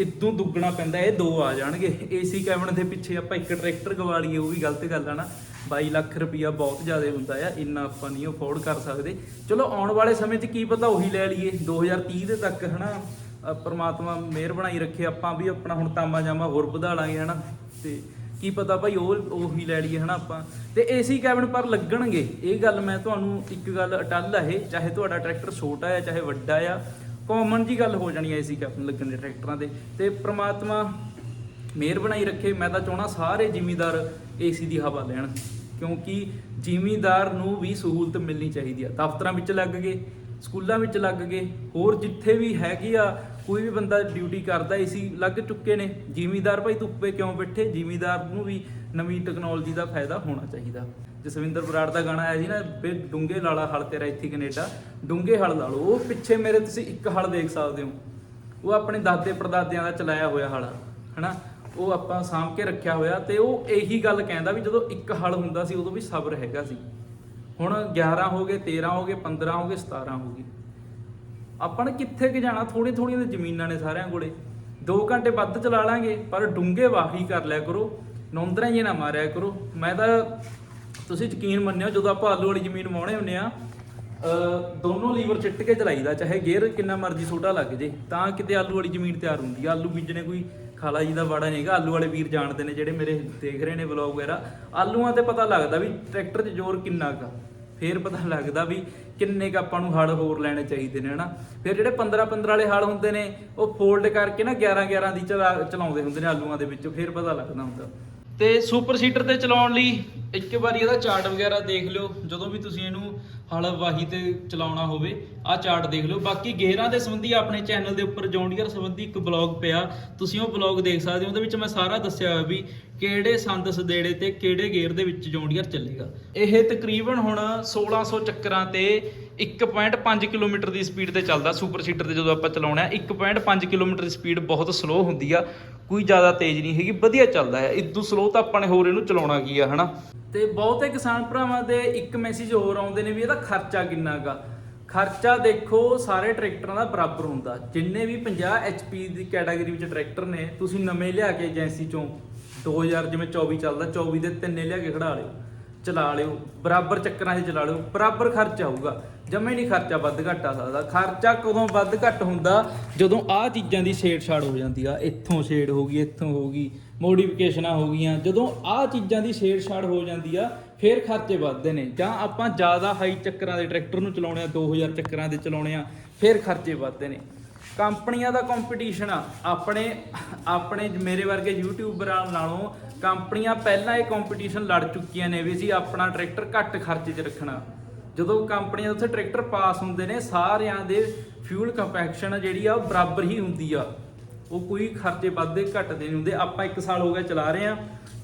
ਇਦੋਂ ਦੁੱਗਣਾ ਪੈਂਦਾ ਇਹ ਦੋ ਆ ਜਾਣਗੇ। ਏਸੀ ਕੈਬਨ ਦੇ ਪਿੱਛੇ ਆਪਾਂ ਇੱਕ ਟਰੈਕਟਰ ਗਵਾ ਲਈਏ ਉਹ ਵੀ ਗਲਤ ਗੱਲ ਆ ਨਾ। 22 ਲੱਖ ਰੁਪਈਆ ਬਹੁਤ ਜ਼ਿਆਦਾ ਹੁੰਦਾ ਆ ਇੰਨਾ ਆਪਾਂ ਨਹੀਂ ਅਫੋਰਡ ਕਰ ਸਕਦੇ। ਚਲੋ ਆਉਣ ਵਾਲੇ ਸਮੇਂ 'ਚ ਕੀ ਪਤਾ ਉਹੀ ਲੈ ਲਈਏ। 2030 ਦੇ ਤੱਕ ਹਨਾ ਅ, ਪ੍ਰਮਾਤਮਾ ਮਿਹਰ ਬਣਾਈ ਰੱਖੇ ਆਪਾਂ ਵੀ ਆਪਣਾ ਹੁਣ ਤਾਮਾ ਜਾਮਾ ਹੋਰ ਵਧਾ ਲਾਂਗੇ ਹਨਾ। ਤੇ ਕੀ ਪਤਾ ਭਾਈ ਉਹ ਉਹੀ ਲੈ ਲਈਏ, ਹਨਾ ਆਪਾਂ। ਤੇ ਏਸੀ ਕੈਬਨ ਪਰ ਲੱਗਣਗੇ। ਇਹ ਗੱਲ ਮੈਂ ਤੁਹਾਨੂੰ ਇੱਕ ਗੱਲ ਅਟੱਲ ਆ ਇਹ, ਚਾਹੇ ਤੁਹਾਡਾ ਟਰੈਕਟਰ ਛੋਟਾ ਆ, ਚਾਹੇ ਵੱਡਾ ਆ ਕਾਮਨ ਜੀ ਗੱਲ ਹੋ ਜਾਣੀ ਹੈ ਏਸੀ ਕੈਬਨ ਲੱਗਣ ਦੇ ਟਰੈਕਟਰਾਂ ਦੇ। ਤੇ ਪ੍ਰਮਾਤਮਾ ਮਿਹਰ ਬਣਾਈ ਰੱਖੇ, ਮੈਂ ਤਾਂ ਚਾਹਣਾ ਸਾਰੇ ਜ਼ਿਮੀਦਾਰ ਏਸੀ ਦੀ ਹਵਾ ਲੈਣ। ਕਿਉਂਕਿ ਜ਼ਿਮੀਦਾਰ ਨੂੰ ਵੀ ਸਹੂਲਤ ਮਿਲਣੀ ਚਾਹੀਦੀ ਆ। ਦਫ਼ਤਰਾਂ ਵਿੱਚ ਲੱਗ ਗਏ, ਸਕੂਲਾਂ ਵਿੱਚ ਲੱਗ ਗਏ, ਹੋਰ ਜਿੱਥੇ ਵੀ ਹੈਗੀ ਆ ਕੋਈ ਵੀ ਬੰਦਾ ਡਿਊਟੀ ਕਰਦਾ ਏਸੀ ਲੱਗ ਚੁੱਕੇ ਨੇ। ਜ਼ਿਮੀਦਾਰ ਭਾਈ ਧੁੱਪੇ ਕਿਉਂ ਬੈਠੇ? ਜ਼ਿਮੀਦਾਰ ਨੂੰ ਵੀ ਨਵੀਂ ਟੈਕਨੋਲੋਜੀ ਦਾ ਫਾਇਦਾ ਹੋਣਾ ਚਾਹੀਦਾ। ਜਸਵਿੰਦਰ ਬਰਾੜ ਦਾ ਗਾਣਾ ਆਇਆ ਸੀ ਨਾ ਬੇ ਡੂੰਗੇ ਲਾਲਾ ਹਲ ਤੇਰਾ ਇੱਥੇ ਕੈਨੇਡਾ। ਡੂੰਗੇ ਹਲ ਲਾ ਲਓ ਉਹ ਪਿੱਛੇ ਮੇਰੇ ਤੁਸੀਂ ਇੱਕ ਹਲ ਦੇਖ ਸਕਦੇ ਹੋ। ਉਹ ਆਪਣੇ ਦਾਦੇ ਪੜਦਾਦਿਆਂ ਦਾ ਚਲਾਇਆ ਹੋਇਆ ਹਲ ਆ, ਹਨਾ? ਉਹ ਆਪਾਂ ਸਾਂਭ ਕੇ ਰੱਖਿਆ ਹੋਇਆ ਤੇ ਉਹ ਇਹੀ ਗੱਲ ਕਹਿੰਦਾ ਵੀ ਜਦੋਂ ਇੱਕ ਹਲ ਹੁੰਦਾ ਸੀ ਉਦੋਂ ਵੀ ਸਬਰ ਹੈਗਾ ਸੀ। ਹੁਣ 11 ਹੋ ਗਏ 13 ਹੋ ਗਏ 15 ਹੋ ਗਏ 17 ਹੋ ਗਏ। ਆਪਾਂ ਨੇ ਕਿੱਥੇ ਕਿ ਜਾਣਾ? ਥੋੜੀ ਥੋੜੀਆਂ ਤੇ ਜ਼ਮੀਨਾਂ ਨੇ ਸਾਰਿਆਂ ਕੋਲੇ। 2 ਘੰਟੇ ਵੱਧ ਚਲਾ ਲਾਂਗੇ, ਪਰ ਡੂੰਗੇ ਵਾਹੀ ਕਰ ਲਿਆ ਕਰੋ। ਨੌਂਦਰਾਂ ਹੀ ਨਾ ਮਾਰਿਆ ਕਰੋ। ਮੈਂ ਤਾਂ ਤੁਸੀਂ ਯਕੀਨ ਮੰਨਿਓ, ਜਦੋਂ ਆਪਾਂ ਆਲੂ ਵਾਲੀ ਜ਼ਮੀਨ ਵਾਉਣੇ ਹੁੰਨੇ ਆ ਦੋਨੋਂ ਲੀਵਰ ਚਿੱਟ ਕੇ ਚਲਾਈਦਾ, ਚਾਹੇ ਗੇਅਰ ਕਿੰਨਾ ਮਰਜ਼ੀ ਛੋਟਾ ਲੱਗ ਜੇ, ਤਾਂ ਕਿਤੇ ਆਲੂ ਵਾਲੀ ਜ਼ਮੀਨ ਤਿਆਰ ਹੁੰਦੀ ਆ। ਆਲੂ ਬੀਜਣੇ ਕੋਈ ਖਾਲਾ ਜੀ ਦਾ ਵਾੜਾ ਨਹੀਂਗਾ ਆਲੂ ਵਾਲੇ ਵੀਰ ਜਾਣਦੇ ਨੇ ਜਿਹੜੇ ਮੇਰੇ ਦੇਖ ਰਹੇ ਨੇ ਵਲੌਗ ਵਗੈਰਾ। ਆਲੂਆਂ ਤੇ ਪਤਾ ਲੱਗਦਾ ਵੀ ਟਰੈਕਟਰ 'ਚ ਜ਼ੋਰ ਕਿੰਨਾ ਕਾ ਫਿਰ ਪਤਾ ਲੱਗਦਾ ਵੀ ਕਿੰਨੇ ਕ ਆਪਾਂ ਨੂੰ ਹਲ ਹੋਰ ਲੈਣੇ ਚਾਹੀਦੇ ਨੇ, ਹਨਾ? ਫਿਰ ਜਿਹੜੇ 15 15 ਵਾਲੇ ਹਲ ਹੁੰਦੇ ਨੇ, ਉਹ ਫੋਲਡ ਕਰਕੇ ਨਾ 11 11 ਦੀ ਚਲਾਉਂਦੇ ਹੁੰਦੇ ਨੇ ਆਲੂਆਂ ਦੇ ਵਿੱਚ, ਫੇਰ ਪਤਾ ਲੱਗਦਾ ਹੁੰਦਾ। ਤੇ ਸੁਪਰ ਸੀਟਰ ਤੇ ਚਲਾਉਣ ਲਈ ਇੱਕ ਵਾਰੀ ਇਹਦਾ ਚਾਰਟ ਵਗੈਰਾ ਦੇਖ ਲਿਓ, ਜਦੋਂ ਵੀ ਤੁਸੀਂ ਇਹਨੂੰ ਹਲ ਵਾਹੀ ਤੇ ਚਲਾਉਣਾ ਹੋਵੇ, ਆਹ ਚਾਰਟ ਦੇਖ ਲਿਓ। ਬਾਕੀ ਗੇਅਰਾਂ ਦੇ ਸੰਬੰਧੀ ਆਪਣੇ ਚੈਨਲ ਦੇ ਉੱਪਰ ਜੌਂਡੀਅਰ ਸੰਬੰਧੀ ਇੱਕ ਬਲੌਗ ਪਿਆ, ਤੁਸੀਂ ਉਹ ਬਲੌਗ ਦੇਖ ਸਕਦੇ ਹੋ, ਉਹਦੇ ਵਿੱਚ ਮੈਂ ਸਾਰਾ ਦੱਸਿਆ ਹੋਇਆ ਵੀ ਕਿਹੜੇ ਸੰਦ ਸਦੇੜੇ ਤੇ ਕਿਹੜੇ ਗੇਅਰ ਦੇ ਵਿੱਚ ਜੌਂਡੀਅਰ ਚੱਲੇਗਾ? ਇਹ ਤਕਰੀਬਨ ਹੁਣ 1600 ਚੱਕਰਾਂ ਤੇ 1.5 ਕਿਲੋਮੀਟਰ ਦੀ ਸਪੀਡ ਤੇ ਚੱਲਦਾ ਸੁਪਰ ਸੀਟਰ ਤੇ ਜਦੋਂ ਆਪਾਂ ਚਲਾਉਣਾ ਹੈ 1.5 ਕਿਲੋਮੀਟਰ ਦੀ ਸਪੀਡ ਬਹੁਤ ਸਲੋ ਹੁੰਦੀ ਆ, ਕੋਈ ਜ਼ਿਆਦਾ ਤੇਜ਼ ਨਹੀਂ ਹੈਗੀ, ਵਧੀਆ ਚੱਲਦਾ ਹੈ। ਇਦੋਂ ਸਲੋ ਤਾਂ ਆਪਾਂ ਨੇ ਹੋਰ ਇਹਨੂੰ ਚਲਾਉਣਾ ਕੀ ਆ, ਹਨਾ? ਤੇ ਬਹੁਤੇ ਕਿਸਾਨ ਭਰਾਵਾਂ ਦੇ ਇੱਕ ਮੈਸੇਜ ਹੋਰ ਆਉਂਦੇ ਨੇ ਵੀ ਇਹਦਾ ਖਰਚਾ ਕਿੰਨਾ ਗਾ। ਖਰਚਾ ਦੇਖੋ, ਸਾਰੇ ਟਰੈਕਟਰਾਂ ਦਾ ਬਰਾਬਰ ਹੁੰਦਾ। ਜਿੰਨੇ ਵੀ 50 HP ਦੀ ਕੈਟਾਗਰੀ ਵਿੱਚ ਟਰੈਕਟਰ ਨੇ, ਤੁਸੀਂ ਨਵੇਂ ਲਿਆ ਕੇ ਏਜੰਸੀ ਚੋਂ 2000 ਜਿਵੇਂ 24 ਚੱਲਦਾ 24 ਦੇ ਤਿੰਨੇ ਲਿਆ ਕੇ ਖੜਾ ਲਿਓ, ਚਲਾ ਲਿਓ, ਬਰਾਬਰ ਚੱਕਰਾਂ 'ਚ ਚਲਾ ਲਿਓ, ਬਰਾਬਰ ਖਰਚਾ ਹੋਊਗਾ ਜਮੇ ਨਹੀਂ ਖਰਚਾ ਵੱਧ ਘੱਟ ਆ ਸਕਦਾ। ਖਰਚਾ ਕਦੋਂ ਵੱਧ ਘੱਟ ਹੁੰਦਾ? ਜਦੋਂ ਆਹ ਚੀਜ਼ਾਂ ਦੀ ਛੇੜਛਾੜ ਹੋ ਜਾਂਦੀ ਆ, ਇੱਥੋਂ ਛੇੜ ਹੋ ਗਈ, ਇੱਥੋਂ ਹੋ ਗਈ ਮੋਡੀਫਿਕੇਸ਼ਨਾਂ ਹੋ ਗਈਆਂ, ਜਦੋਂ ਆਹ ਚੀਜ਼ਾਂ ਦੀ ਛੇੜਛਾੜ ਹੋ ਜਾਂਦੀ ਆ ਫਿਰ ਖਰਚੇ ਵੱਧਦੇ ਨੇ। ਜਾਂ ਆਪਾਂ ਜ਼ਿਆਦਾ ਹਾਈ ਚੱਕਰਾਂ ਦੇ ਟਰੈਕਟਰ ਨੂੰ ਚਲਾਉਣੇ ਆ 2000 ਚੱਕਰਾਂ ਦੇ ਚਲਾਉਣੇ ਆ, ਫਿਰ ਖਰਚੇ ਵੱਧਦੇ ਨੇ। ਕੰਪਨੀਆਂ ਦਾ ਕੰਪੀਟੀਸ਼ਨ ਆ। ਆਪਣੇ ਆਪਣੇ ਮੇਰੇ ਵਰਗੇ ਯੂਟਿਊਬਰਾਂ ਨਾਲੋਂ ਕੰਪਨੀਆਂ ਪਹਿਲਾਂ ਇਹ ਕੰਪੀਟੀਸ਼ਨ ਲੜ ਚੁੱਕੀਆਂ ਨੇ ਵੀ ਅਸੀਂ ਆਪਣਾ ਟਰੈਕਟਰ ਘੱਟ ਖਰਚੇ 'ਚ ਰੱਖਣਾ। ਜਦੋਂ ਕੰਪਨੀਆਂ ਉੱਥੇ ਟਰੈਕਟਰ ਪਾਸ ਹੁੰਦੇ ਨੇ, ਸਾਰਿਆਂ ਦੇ ਫਿਊਲ ਕੰਪੈਕਸ਼ਨ ਜਿਹੜੀ ਆ ਉਹ ਬਰਾਬਰ ਹੀ ਹੁੰਦੀ ਆ। ਉਹ ਕੋਈ ਖਰਚੇ ਵੱਧਦੇ ਘਟਦੇ ਨਹੀਂ ਹੁੰਦੇ। ਆਪਾਂ 1 ਸਾਲ ਹੋ ਗਿਆ ਚਲਾ ਰਹੇ ਆ।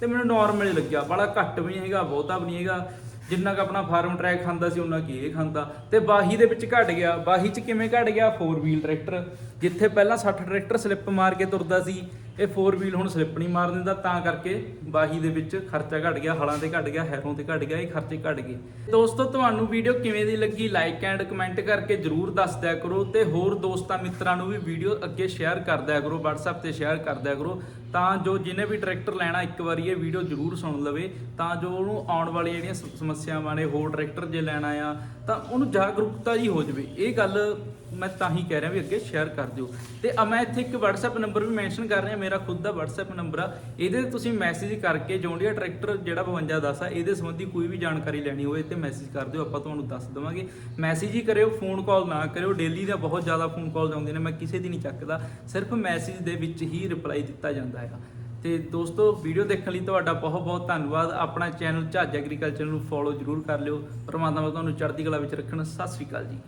ਤੇ ਮੈਨੂੰ ਨਾਰਮਲ ਲੱਗਿਆ। ਬੜਾ ਘੱਟ ਵੀ ਨਹੀਂ ਹੈਗਾ, ਬਹੁਤਾ ਵੀ ਨਹੀਂ ਹੈਗਾ। ਜਿੰਨਾ ਕ ਆਪਣਾ ਫਾਰਮ ਟਰੈਕ ਖਾਂਦਾ ਸੀ ਉਹਨਾਂ ਕੀ ਇਹ ਖਾਂਦਾ। ਤੇ ਬਾਹੀ ਦੇ ਵਿੱਚ ਘਟ ਗਿਆ। ਬਾਹੀ ਚ ਕਿਵੇਂ ਘਟ ਗਿਆ? 4 ਵੀਲ ਟਰੈਕਟਰ ਜਿੱਥੇ ਪਹਿਲਾਂ 60 ਟਰੈਕਟਰ ਸਲਿੱਪ ਮਾਰ ਕੇ ਤੁਰਦਾ ਸੀ, ਇਹ 4 ਵੀਲ ਹੁਣ ਸਲਿੱਪ ਨਹੀਂ ਮਾਰ ਦਿੰਦਾ, ਤਾਂ ਕਰਕੇ ਬਾਹੀ ਦੇ ਵਿੱਚ ਖਰਚਾ ਘਟ ਗਿਆ ਹਲਾਂ ਤੇ ਘਟ ਗਿਆ, ਹੈਰੋਂ ਤੇ ਘਟ ਗਿਆ, ਇਹ ਖਰਚੇ ਘਟ ਗਏ। ਦੋਸਤੋ, ਤੁਹਾਨੂੰ ਵੀਡੀਓ ਕਿਵੇਂ ਦੀ ਲੱਗੀ ਲਾਈਕ ਐਂਡ ਕਮੈਂਟ ਕਰਕੇ ਜਰੂਰ ਦੱਸ ਦਿਆ ਕਰੋ ਤੇ ਹੋਰ ਦੋਸਤਾਂ ਮਿੱਤਰਾਂ ਨੂੰ ਵੀ ਵੀਡੀਓ ਅੱਗੇ ਸ਼ੇਅਰ ਕਰ ਦਿਆ ਕਰੋ, WhatsApp ਤੇ ਸ਼ੇਅਰ ਕਰ ਦਿਆ ਕਰੋ ਤਾਂ ਜੋ ਜਿਹਨੇ ਵੀ ਟਰੈਕਟਰ ਲੈਣਾ, ਇੱਕ ਵਾਰੀ ਇਹ ਵੀਡੀਓ ਜਰੂਰ ਸੁਣ ਲਵੇ, ਤਾਂ ਜੋ ਉਹਨੂੰ ਆਉਣ ਵਾਲੀਆਂ ਜਿਹੜੀਆਂ ਸਮੱਸਿਆਵਾਂ ਨੇ, ਹੋਰ ਟਰੈਕਟਰ ਜੇ ਲੈਣਾ ਆ, ਤਾਂ ਉਹਨੂੰ ਜਾਗਰੂਕਤਾ ਜੀ ਹੋ ਜਵੇ। ਇਹ ਗੱਲ ਮੈਂ ਤਾਂ ਹੀ ਕਹਿ ਰਿਹਾ ਵੀ ਅੱਗੇ ਸ਼ੇਅਰ ਕਰ ਦਿਓ। ਤੇ ਆ ਮੈਂ ਇੱਥੇ ਇੱਕ WhatsApp ਨੰਬਰ ਵੀ ਮੈਂਸ਼ਨ ਕਰ ਰਿਹਾ, ਮੇਰਾ ਖੁਦ ਦਾ WhatsApp ਨੰਬਰ ਆ। ਇਹਦੇ ਤੇ ਤੁਸੀਂ ਮੈਸੇਜ ਕਰਕੇ ਜੌਂਡੀਆ ਟਰੈਕਟਰ ਜਿਹੜਾ 5210 ਆ, ਇਹਦੇ ਸੰਬੰਧੀ ਕੋਈ ਵੀ ਜਾਣਕਾਰੀ ਲੈਣੀ ਹੋਵੇ ਤੇ ਮੈਸੇਜ ਕਰ ਦਿਓ, ਆਪਾਂ ਤੁਹਾਨੂੰ ਦੱਸ ਦੇਵਾਂਗੇ। ਮੈਸੇਜ ਹੀ ਕਰਿਓ ਫੋਨ ਕਾਲ ਨਾ ਕਰਿਓ ਡੇਲੀ ਦਾ ਬਹੁਤ ਜ਼ਿਆਦਾ ਫੋਨ ਕਾਲ ਆਉਂਦੇ ਨੇ, ਮੈਂ ਕਿਸੇ ਦੀ ਨਹੀਂ ਚੱਕਦਾ, ਸਿਰਫ ਮੈਸੇਜ ਦੇ ਵਿੱਚ ਹੀ ਰਿਪਲਾਈ ਦਿੱਤਾ ਜਾਂਦਾ ਹੈਗਾ। ਤੇ ਦੋਸਤੋ ਵੀਡੀਓ ਦੇਖਣ ਲਈ ਤੁਹਾਡਾ ਬਹੁਤ ਬਹੁਤ ਧੰਨਵਾਦ। ਆਪਣਾ ਚੈਨਲ ਝਾਜ ਐਗਰੀਕਲਚਰ ਨੂੰ ਫੋਲੋ ਜਰੂਰ ਕਰ ਲਿਓ। ਪਰਮਾਤਮਾ ਤੁਹਾਨੂੰ ਚੜ੍ਹਦੀ ਕਲਾ ਵਿੱਚ ਰੱਖਣ। ਸਤਿ ਸ੍ਰੀ ਅਕਾਲ ਜੀ।